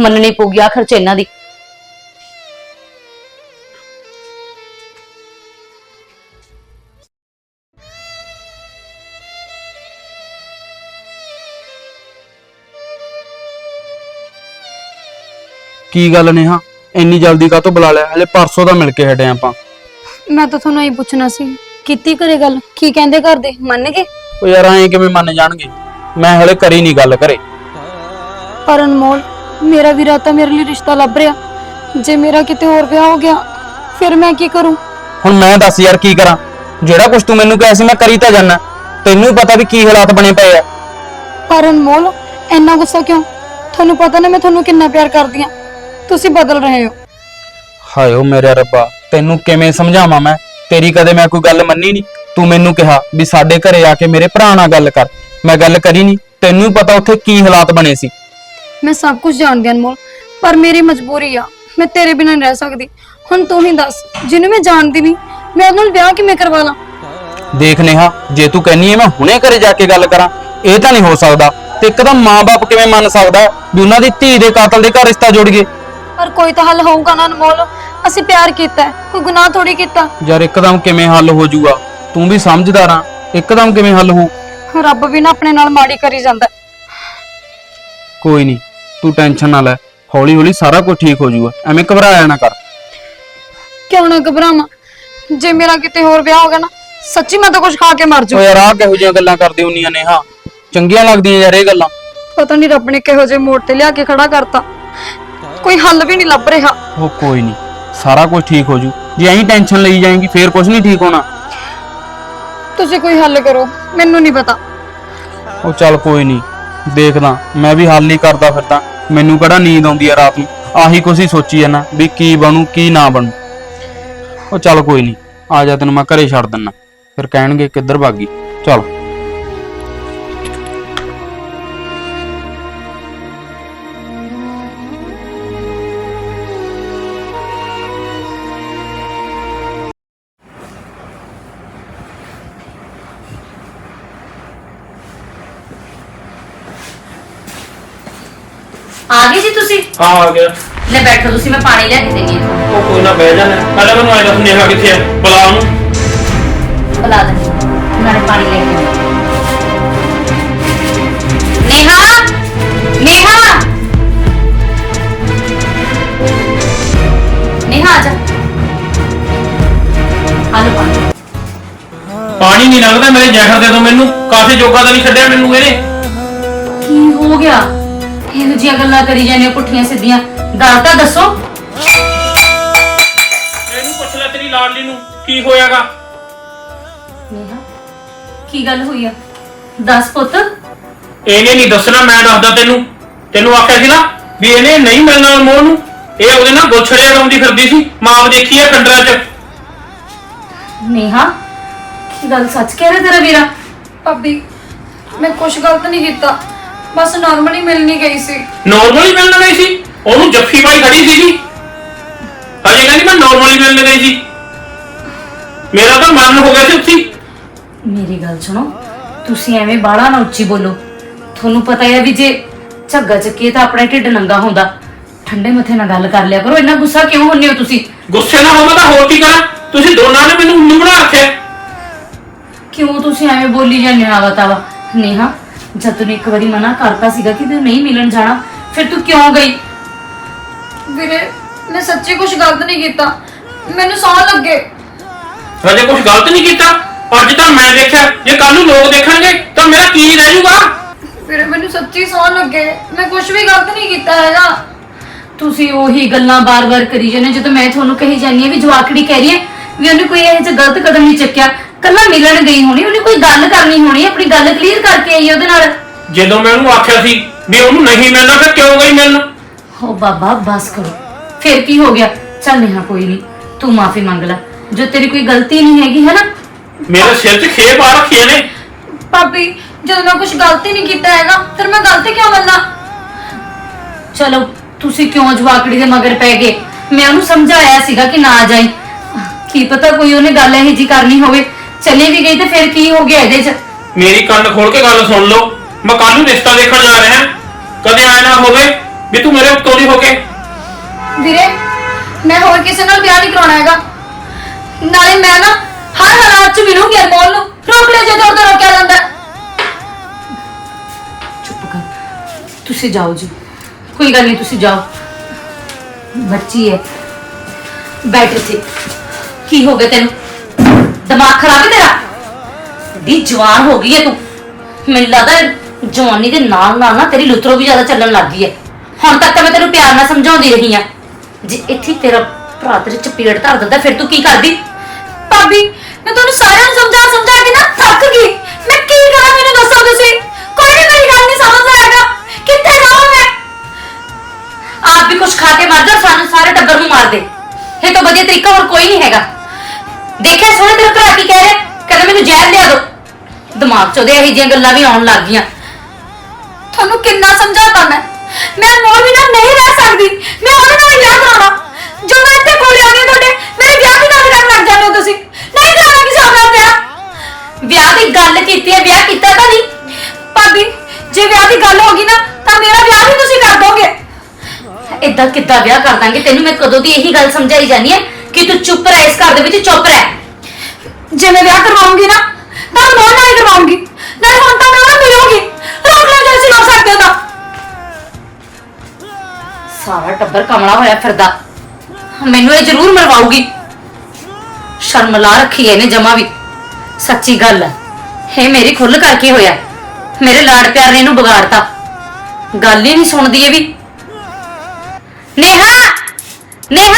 ਮੰਨਣੀ ਪਊਗੀ ਆਖਰ ਚ ਇਹਨਾਂ ਦੀ। ਕੀ ਗੱਲ ਨੇਹਾ? ਇੰਨੀ ਜਲਦੀ ਕਾਹਤੋਂ ਬੁਲਾ ਲਿਆ? ਹਲੇ ਪਰਸੋਂ ਦਾ ਮਿਲ ਕੇ ਹਟੇ ਆਪਾਂ। ਮੈਂ ਤਾਂ ਤੁਹਾਨੂੰ ਇਹ ਪੁੱਛਣਾ ਸੀ। ਕੀਤੀ ਘਰੇ ਗੱਲ? ਕੀ ਕਹਿੰਦੇ ਘਰ ਦੇ ਮੰਨ ਗਏ? ਉਹ ਯਾਰ ਐਂ ਕਿਵੇਂ ਮੰਨ ਜਾਣਗੇ? ਮੈਂ ਹਲੇ ਕਰੀ ਨਹੀਂ ਗੱਲ ਕਰੇ ਪਰ ਅਨਮੋਲ ਮੇਰਾ ਵੀਰਾ ਤਾਂ ਮੇਰੇ ਲਈ ਰਿਸ਼ਤਾ ਲੱਭ ਰਿਹਾ। ਜੇ ਮੇਰਾ ਕਿਤੇ ਹੋਰ ਵਿਆਹ ਹੋ ਗਿਆ ਫਿਰ ਮੈਂ ਕੀ ਕਰੂੰ? ਹੁਣ ਮੈਂ ਦੱਸ ਯਾਰ ਕੀ ਕਰਾਂ? ਜਿਹੜਾ ਕੁਝ ਤੂੰ ਮੈਨੂੰ ਕਿਹਾ ਸੀ ਮੈਂ ਕਰੀ ਤਾਂ ਜਾਨਾ। ਤੈਨੂੰ ਪਤਾ ਵੀ ਕੀ ਹਾਲਾਤ ਬਣੇ ਪਏ ਆ। ਪਰ ਅਨਮੋਲ ਇੰਨਾ ਗੁੱਸਾ ਕਿਉਂ? ਤੁਹਾਨੂੰ ਪਤਾ ਨਾ ਮੈਂ ਤੁਹਾਨੂੰ ਕਿੰਨਾ ਪਿਆਰ ਕਰਦੀ ਆ। ਤੁਸੀਂ ਬਦਲ ਰਹੇ ਹੋ। ਹਾਏ ਓ ਮੇਰੇ ਰੱਬਾ ਤੈਨੂੰ ਕਿਵੇਂ ਸਮਝਾਵਾਂ ਮੈਂ? ਤੇਰੀ ਕਦੇ ਮੈਂ ਕੋਈ ਗੱਲ ਮੰਨੀ ਨਹੀਂ। ਤੂੰ ਮੈਨੂੰ ਕਿਹਾ ਵੀ ਸਾਡੇ ਘਰੇ ਆ ਕੇ ਮੇਰੇ ਭਰਾ ਨਾਲ ਗੱਲ ਕਰ। ਮੈਂ ਗੱਲ ਕਰੀ ਨਹੀਂ। ਤੈਨੂੰ ਪਤਾ ਉੱਥੇ ਕੀ ਹਾਲਾਤ ਬਣੇ ਸੀ। ਮੈਂ ਸਭ ਕੁਝ ਜਾਣਦੀ ਹਾਂ ਅਨਮੋਲ ਪਰ ਮੇਰੀ ਮਜਬੂਰੀ ਆ। ਮੈਂ ਤੇਰੇ ਬਿਨਾਂ ਨਹੀਂ ਰਹਿ ਸਕਦੀ। ਹੁਣ ਤੂੰ ਹੀ ਦੱਸ ਜਿਹਨੂੰ ਮੈਂ ਜਾਣਦੀ ਨਹੀਂ ਮੈਂ ਉਹਦੇ ਨਾਲ ਵਿਆਹ ਕਿਵੇਂ ਕਰਵਾ ਲਾਂ? ਦੇਖ ਨੇਹਾ ਜੇ ਤੂੰ ਕਹਿੰਨੀ ਐ ਮੈਂ ਹੁਣੇ ਘਰੇ ਜਾ ਕੇ ਗੱਲ ਕਰਾਂ ਇਹ ਤਾਂ ਨਹੀਂ ਹੋ ਸਕਦਾ। ਤੇ ਇੱਕਦਮ ਮਾਂ-ਬਾਪ ਕਿਵੇਂ ਮੰਨ ਸਕਦਾ ਹੈ ਵੀ ਉਹਨਾਂ ਦੀ ਧੀ ਦੇ ਕਾਤਲ ਦੇ ਘਰ ਰਿਸ਼ਤਾ ਜੋੜ ਗਏ? ਪਰ ਕੋਈ ਤਾਂ ਹੱਲ ਹੋਊਗਾ ਨਾ ਅਨਮੋਲ। ਅਸੀਂ ਪਿਆਰ ਕੀਤਾ ਹੈ, ਕੋਈ ਗੁਨਾਹ ਥੋੜੀ ਕੀਤਾ। ਯਾਰ ਇੱਕਦਮ ਕਿਵੇਂ ਹੱਲ ਹੋ ਜਾਊਗਾ ਤੂੰ ਵੀ ਸਮਝਦਾਰ ਆ ਇੱਕਦਮ ਕਿਵੇਂ ਹੱਲ ਹੋ? ਰੱਬ ਵੀ ਨਾ ਆਪਣੇ ਨਾਲ ਮਾੜੀ ਕਰੀ ਜਾਂਦਾ। ਹੈ। ਕੋਈ ਨਹੀਂ ਤੂੰ ਟੈਨਸ਼ਨ ਨਾ ਲੈ ਹੌਲੀ ਹੌਲੀ ਸਾਰਾ ਕੁਝ ਠੀਕ ਹੋ ਜਾਊਗਾ ਐਵੇਂ ਘਬਰਾਇਆ ਨਾ ਕਰ। ਕਿਉਂ ਨਾ ਘਬਰਾਵਾਂ? ਜੇ ਮੇਰਾ ਕਿਤੇ ਹੋਰ ਵਿਆਹ ਹੋ ਗਿਆ ਨਾ ਸੱਚੀ ਮੈਂ ਤਾਂ ਕੁਝ ਖਾ ਕੇ ਮਰ ਓ ਜਾਊ ਯਾਰ ਆਹ ਕਿਹੋ ਜਿਹੀਆਂ ਗੱਲਾਂ ਕਰਦੀ ਹੁੰਨੀਆਂ ਨੇ ਹਾਂ। ਚੰਗੀਆਂ ਲੱਗਦੀਆਂ ਯਾਰ ਇਹ ਗੱਲਾਂ। ਪਤਾ ਨਹੀਂ ਰੱਬ ਨੇ ਕਿਹੋ ਜਿਹੇ ਮੋੜ ਤੇ ਲਿਆ ਕੇ ਖੜਾ ਕਰਤਾ। ਕੋਈ ਹੱਲ ਵੀ ਨਹੀਂ ਲੱਭ ਰਿਹਾ। ਉਹ ਕੋਈ ਨਹੀਂ ਸਾਰਾ ਕੁਝ ਠੀਕ ਹੋ ਜੂ ਜੇ ਐਂ ਟੈਨਸ਼ਨ ਲਈ ਜਾਏਂਗੀ ਫੇਰ ਕੁਝ ਨਹੀਂ ਠੀਕ ਹੋਣਾ ਤੁਸੀਂ ਕੋਈ ਹੱਲ ਕਰੋ ਮੈਨੂੰ ਨਹੀਂ ਪਤਾ ਉਹ ਚੱਲ ਕੋਈ ਨਹੀਂ ਦੇਖਦਾ ਮੈਂ ਵੀ ਹੱਲ ਹੀ ਕਰਦਾ ਫਿਰਦਾ ਮੈਨੂੰ ਕਿਹੜਾ ਨੀਂਦ ਆਉਂਦੀ ਆ ਰਾਤ ਨੂੰ ਆਹੀ ਕੁਛ ਹੀ ਸੋਚੀ ਜਾਂਦਾ ਵੀ ਕੀ ਬਣੂ ਕੀ ਨਾ ਬਣੂ ਉਹ ਚੱਲ ਕੋਈ ਨਹੀਂ ਆ ਜਾ ਤੈਨੂੰ ਮੈਂ ਘਰੇ ਛੱਡ ਦਿੰਨਾ ਫਿਰ ਕਹਿਣਗੇ ਕਿੱਧਰ ਭਾਗੀ ਚੱਲ ਆ ਗਏ ਜੀ ਤੁਸੀਂ? ਹਾਂ ਆ ਗਿਆ। ਲੈ ਬੈਠੋ ਤੁਸੀਂ ਮੈਂ ਪਾਣੀ ਲੈ ਕੇ ਦੇਣੀ ਹੈ। ਉਹ ਕੋਈ ਨਾ ਬਹਿ ਜਾਣਾ ਪਹਿਲਾਂ ਮੈਨੂੰ ਆਇਆ ਦੱਸ ਨੇਹਾ ਕਿੱਥੇ ਆ? ਬੁਲਾ ਉਹਨੂੰ। ਬੁਲਾ ਦਿੰਦੀ ਨਾਲੇ ਪਾਣੀ ਲੈ ਕੇ। ਨੇਹਾ! ਨੇਹਾ! ਨੇਹਾ ਆ ਜਾ। ਆਲੂ ਪਾਣੀ। ਪਾਣੀ ਨਹੀਂ ਲੰਘਦਾ ਮੇਰੇ ਜ਼ਹਿਰ ਦੇ ਦੋ ਮੈਨੂੰ। ਕਾਸੇ ਜੋਗਾ ਤਾਂ ਨਹੀਂ ਛੱਡਿਆ ਮੈਨੂੰ ਇਹਨੇ। ਕੀ ਹੋ ਗਿਆ? ਇਹੋ ਜਿਹੀਆਂ ਗੱਲਾਂ ਕਰੀ ਜਾਂਦੇ ਹੋ ਪੁੱਠੀਆਂ ਸਿੱਧੀਆਂ। ਗੱਲ ਤਾਂ ਦੱਸੋ। ਇਹਨੂੰ ਪੁੱਛ ਲੈ ਤੇਰੀ ਲਾਡਲੀ ਨੂੰ ਕੀ ਹੋਇਆਗਾ? ਨੇਹਾ ਕੀ ਗੱਲ ਹੋਈ ਆ? ਦੱਸ ਪੁੱਤ। ਇਹਨੇ ਨਹੀਂ ਦੱਸਣਾ ਮੈਂ ਦੱਸਦਾ ਤੈਨੂੰ। ਤੈਨੂੰ ਆਖਿਆ ਸੀ ਨਾ ਵੀ ਇਹਨੇ ਨਹੀਂ ਮਿਲਣਾ ਅਨਮੋਲ ਨੂੰ। ਇਹ ਉਹਦੇ ਨਾਲ ਗੁੱਛੜਿਆ ਲਾਉਂਦੀ ਫਿਰਦੀ ਸੀ। ਮਾਂ ਦੇਖੀ ਆ ਕੰਡਰਾਂ 'ਚ। ਨੇਹਾ ਕੀ ਗੱਲ ਸੱਚ ਕਹਿ ਰਿਹਾ ਤੇਰਾ ਵੀਰਾ? ਭਾਬੀ ਮੈਂ ਕੁਝ ਗਲਤ ਨਹੀਂ ਕੀਤਾ। ਬਸ ਨਾਰਮਲੀ ਮਿਲਣੀ ਗਈ ਸੀ। ਨਾਰਮਲੀ ਮਿਲਣ ਗਈ ਸੀ? ਉਹਨੂੰ ਜੱਫੀ ਪਾਈ ਖੜੀ ਸੀਗੀ। ਹਜੇ ਕਹਿੰਦੀ ਮੈਂ ਨਾਰਮਲੀ ਮਿਲਣ ਗਈ ਸੀ। ਮੇਰਾ ਤਾਂ ਮਨ ਹੋ ਗਿਆ ਸੀ ਉੱਥੇ। ਹੀ। ਮੇਰੀ ਗੱਲ ਸੁਣੋ ਤੁਸੀਂ ਐਵੇਂ ਬਾਹਲਾ ਨਾ ਉੱਚੀ ਬੋਲੋ। ਤੁਹਾਨੂੰ ਪਤਾ ਹੈ ਵੀ ਜੇ ਝੱਗਾ ਚੱਕੇ ਤਾਂ ਆਪਣਾ ਢਿੱਡ ਨੰਗਾ ਹੁੰਦਾ। ਠੰਡੇ ਮੱਥੇ ਨਾਲ ਗੱਲ ਕਰ ਲਿਆ ਕਰੋ ਇੰਨਾ ਗੁੱਸਾ ਕਿਉਂ ਹੁੰਨੇ ਹੋ ਤੁਸੀਂ? ਗੁੱਸੇ ਨਾਲ ਹੋਵਾਂ ਤਾਂ ਹੋਰ ਕੀ ਕਰਾਂ? ਤੁਸੀਂ ਦੋਨਾਂ ਨੇ ਮੈਨੂੰ ਉੱਲੂ ਬਣਾ ਰੱਖਿਆ। ਕਿਉਂ ਤੁਸੀਂ ਐਵੇਂ ਬੋਲੀ ਜਾਂਦੇ ਹੋ ਆਵਾ ਨੇਹਾ ਜਦ ਤੂੰ ਇੱਕ ਵਾਰੀ ਮਨਾ ਕਰਤਾ ਸੀਗਾ ਕਿ ਤੂੰ ਨਹੀਂ ਮਿਲਣ ਜਾਣਾ ਫਿਰ ਤੂੰ ਕਿਉਂ ਗਈ? ਵੀਰੇ ਮੈਂ ਸੱਚੀ ਕੁਝ ਗਲਤ ਨਹੀਂ ਕੀਤਾ। ਮੈਨੂੰ ਸੌਂ ਲੱਗੇ। ਹਜੇ ਕੁਝ ਗਲਤ ਨਹੀਂ ਕੀਤਾ? ਅੱਜ ਤਾਂ ਮੈਂ ਦੇਖਿਆ ਜੇ ਕੱਲ ਨੂੰ ਲੋਕ ਦੇਖਣਗੇ ਤਾਂ ਮੇਰਾ ਕੀ ਰਹਿ ਜਾਊਗਾ? ਵੀਰੇ ਮੈਨੂੰ ਸੱਚੀ ਸੌਂ ਲੱਗੇ। ਮੈਂ ਕੁਝ ਵੀ ਗਲਤ ਨਹੀਂ ਕੀਤਾ ਹੈਗਾ। ਤੁਸੀਂ ਉਹੀ ਗੱਲਾਂ ਬਾਰ-ਬਾਰ ਕਰੀ ਜਾਂਦੇ ਹੋ। ਜਦੋਂ ਮੈਂ ਤੁਹਾਨੂੰ ਕਹੀ ਜਾਂਦੀ ਹਾਂ ਵੀ ਜਵਾਕੜੀ ਕਹਿ ਰਹੀ ਹੈ ਵੀ ਉਹਨੇ ਕੋਈ ਇਹੋ ਜਿਹਾ ਗਲਤ ਕਦਮ ਨਹੀਂ ਚੱਕਿਆ। ਕੱਲਾ ਮਿਲਣ ਗਈ ਹੋਣੀ ਉਹਨੇ ਕੋਈ ਗੱਲ ਕਰਨੀ ਹੋਣੀ ਆਪਣੀ ਗੱਲ ਕਲੀਅਰ ਕਰਕੇ ਆਈ ਉਹਦੇ ਨਾਲ? ਜਦੋਂ ਮੈਂ ਉਹਨੂੰ ਆਖਿਆ ਸੀ ਵੀ ਉਹਨੂੰ ਨਹੀਂ ਮਿਲਣਾ ਫਿਰ ਕਿਉਂ ਗਈ ਮਿਲਣ? ਹੋ ਬਾਬਾ ਬਸ ਕਰੋ। ਫਿਰ ਕੀ ਹੋ ਗਿਆ? ਚੱਲ ਨੇਹਾ ਕੋਈ ਨਹੀਂ ਤੂੰ ਮਾਫੀ ਮੰਗ ਲੈ। ਜੋ ਤੇਰੀ ਕੋਈ ਗਲਤੀ ਨਹੀਂ ਹੈਗੀ ਹੈ ਨਾ ਮੇਰੇ ਸਿਰ 'ਚ ਖੇਪ ਆ ਰੱਖੀ ਨੇ ਭਾਬੀ ਜਦੋਂ ਮੈਂ ਕੁਝ ਗਲਤ ਨਹੀਂ ਕੀਤਾ ਹੈਗਾ ਫਿਰ ਮੈਂ ਗਲਤੀ ਕਿਉਂ ਮੰਨਾਂ? ਚਲੋ ਤੁਸੀਂ ਕਿਉਂ ਜਵਾਕੜੀ ਦੇ ਮਗਰ ਪੈ ਗਏ? ਮੈਂ ਉਹਨੂੰ ਸਮਝਾਇਆ ਸੀਗਾ ਕਿ ਨਾ ਜਾਈ। ਕੀ ਪਤਾ ਕੋਈ ਉਹਨੇ ਗੱਲ ਇਹੋ ਜੀ ਕਰਨੀ ਹੋਵੇ। ਚਲੀ ਵੀ ਗਈ ਤੇ ਫਿਰ ਕੀ ਹੋ ਗਿਆ ਇਹਦੇ 'ਚ? ਮੇਰੀ ਕੰਨ ਖੋਲ ਕੇ ਗੱਲ ਸੁਣ ਲਓ। ਮੈਂ ਕੱਲ ਨੂੰ ਰਿਸ਼ਤਾ ਦੇਖਣ ਜਾ ਰਿਹਾ। ਕਦੇ ਆਇਆ ਨਾ ਹੋਵੇ ਵੀ ਤੂੰ ਮੇਰੇ ਉੱਤੋਂ ਦੀ ਹੋ ਕੇ ਵੀਰੇ ਮੈਂ ਹੋਰ ਕਿਸੇ ਨਾਲ ਵਿਆਹ ਨਹੀਂ ਕਰਾਉਣਾ ਹੈਗਾ। ਨਾਲੇ ਮੈਂ ਨਾ ਹਰ ਹਾਲਾਤ 'ਚ ਮਿਲੂੰਗੀ ਅਨਮੋਲ ਨੂੰ। ਰੋਕ ਲਿਆ ਜੇ ਦੌੜ ਰੋਕਿਆ ਜਾਂਦਾ। ਹੈ। ਚੁੱਪ ਕਰ। ਤੁਸੀਂ ਜਾਓ ਜੀ। ਕੋਈ ਗੱਲ ਨਹੀਂ ਤੁਸੀਂ ਜਾਓ। ਬੱਚੀ ਹੈ। ਬੈਠ ਇੱਥੇ। ਕੀ ਹੋ ਗਿਆ ਤੈਨੂੰ? ਦਿਮਾਗ ਖਰਾਬ ਹੈ ਤੇਰਾ? ਦੀ ਜਵਾਨ ਹੋ ਗਈ ਹੈ ਤੂੰ। ਮੈਨੂੰ ਲੱਗਦਾ ਜਵਾਨੀ ਦੇ ਨਾਲ ਨਾਲ ਨਾ ਤੇਰੀ ਲੁਤਰੋ ਵੀ ਜ਼ਿਆਦਾ ਚੱਲਣ ਲੱਗ ਗਈ ਹੈ। ਹੁਣ ਤੱਕ ਤਾਂ ਮੈਂ ਤੈਨੂੰ ਪਿਆਰ ਨਾਲ ਸਮਝਾਉਂਦੀ ਰਹੀ ਆ ਜੇ ਇੱਥੇ ਤੇਰਾ ਭਰਾ ਤੇਰੇ ਚਪੇੜ ਧਰ ਦਿੰਦਾ, ਫਿਰ ਤੂੰ ਕੀ ਕਰਦੀ? ਭਾਬੀ, ਮੈਂ ਤੁਹਾਨੂੰ ਸਾਰਿਆਂ ਨੂੰ ਸਮਝਾ ਸਮਝਾ ਕੇ ਨਾ ਥੱਕ ਗਈ। ਮੈਂ ਕੀ ਕਰਾਂ ਮੈਨੂੰ ਦੱਸੋ ਤੁਸੀਂ? ਕੋਈ ਵੀ ਮੇਰੀ ਗੱਲ ਨਹੀਂ ਸਮਝਦਾ ਹੈਗਾ। ਕਿੱਥੇ ਜਾਵਾਂ ਮੈਂ? ਆਪ ਵੀ ਕੁਛ ਖਾ ਕੇ ਮਰ ਜਾ, ਸਾਨੂੰ ਸਾਰੇ ਟੱਬਰ ਨੂੰ ਮਾਰ ਦੇ। ਇਹ ਤੋਂ ਵਧੀਆ ਤਰੀਕਾ ਹੋਰ ਕੋਈ ਨਹੀਂ ਹੈਗਾ। ਦੇਖਿਆ ਸੋਹਣੇ ਤੇਰਾ ਭਰਾ ਕੀ ਕਹਿ ਰਿਹਾ? ਕਹਿੰਦਾ ਮੈਨੂੰ ਜ਼ਹਿਰ ਲਿਆ ਦੋ ਦਿਮਾਗ 'ਚ ਉਹਦੇ ਇਹੋ ਜਿਹੀਆਂ ਗੱਲਾਂ ਵੀ ਆਉਣ ਲੱਗ ਗਈਆਂ। ਤੁਹਾਨੂੰ ਕਿੰਨਾ ਸਮਝਾਤਾ ਮੈਂ? ਮੈਂ ਅਨਮੋਲ ਬਿਨਾਂ ਨਹੀਂ ਰਹਿ ਸਕਦੀ। ਮੈਂ ਉਹਦੇ ਨਾਲ ਵਿਆਹ ਕਰਾਉਣਾ। ਜੋ ਮੈਂ ਇੱਥੇ ਕੋਲ ਆ ਗਈ ਤੁਹਾਡੇ, ਮੇਰੇ ਵਿਆਹ ਦੀ ਗੱਲ ਕਰਨ ਲੱਗ ਜਾਂਦੇ ਹੋ ਤੁਸੀਂ। ਨਹੀਂ ਕਰਾਉਣਾ ਕਿਸੇ ਨਾਲ ਵਿਆਹ ਵਿਆਹ ਦੀ ਗੱਲ ਕੀਤੀ ਹੈ, ਵਿਆਹ ਕੀਤਾ ਤਾਂ ਨਹੀਂ। ਭਾਬੀ, ਜੇ ਵਿਆਹ ਦੀ ਗੱਲ ਹੋ ਗਈ ਨਾ, ਤਾਂ ਮੇਰਾ ਵਿਆਹ ਵੀ ਤੁਸੀਂ ਕਰ ਦੋਗੇ। ਇਦਾਂ ਕਿੱਦਾਂ ਵਿਆਹ ਕਰ ਦਾਂਗੇ? ਤੈਨੂੰ ਮੈਂ ਕਦੋਂ ਦੀ ਇਹੀ ਗੱਲ ਸਮਝਾਈ ਜਾਨੀ ਹੈ? ਕਿ ਤੂੰ ਚੁੱਪ ਰਹਿ, ਇਸ ਘਰ ਦੇ ਵਿੱਚ ਚੁੱਪ ਰਹਿ। ਜੇ ਮੈਂ ਵਿਆਹ ਕਰਵਾਉਂਗੀ ਨਾ, ਤਾਂ ਅਨਮੋਲ ਨਾਲ ਹੀ ਕਰਵਾਉਂਗੀ। ਨਹੀਂ ਹੁਣ ਤਾਂ ਮੈਂ ਉਹਨਾਂ ਰੋਕ ਲਿਆ ਜੇ ਅਸੀਂ ਸਕਦੇ ਹੋ ਤਾਂ। ਸਾਰਾ ਟੱਬਰ ਕਮਲਾ ਹੋਇਆ ਫਿਰਦਾ। ਮੈਨੂੰ ਇਹ ਜ਼ਰੂਰ ਮਰਵਾਉਗੀ ਸ਼ਰਮ ਲਾ ਰੱਖੀ ਐ ਇਹਨੇ ਜਮਾ ਵੀ। ਸੱਚੀ ਗੱਲ ਹੈ, ਇਹ ਮੇਰੀ ਖੁੱਲ ਕਰਕੇ ਹੋਇਆ। ਮੇਰੇ ਲਾੜ ਪਿਆਰ ਨੇ ਇਹਨੂੰ ਵਿਗਾੜਤਾ। ਗੱਲ ਹੀ ਨਹੀਂ ਸੁਣਦੀ ਇਹ ਵੀ। ਨੇਹਾ! ਨੇਹਾ!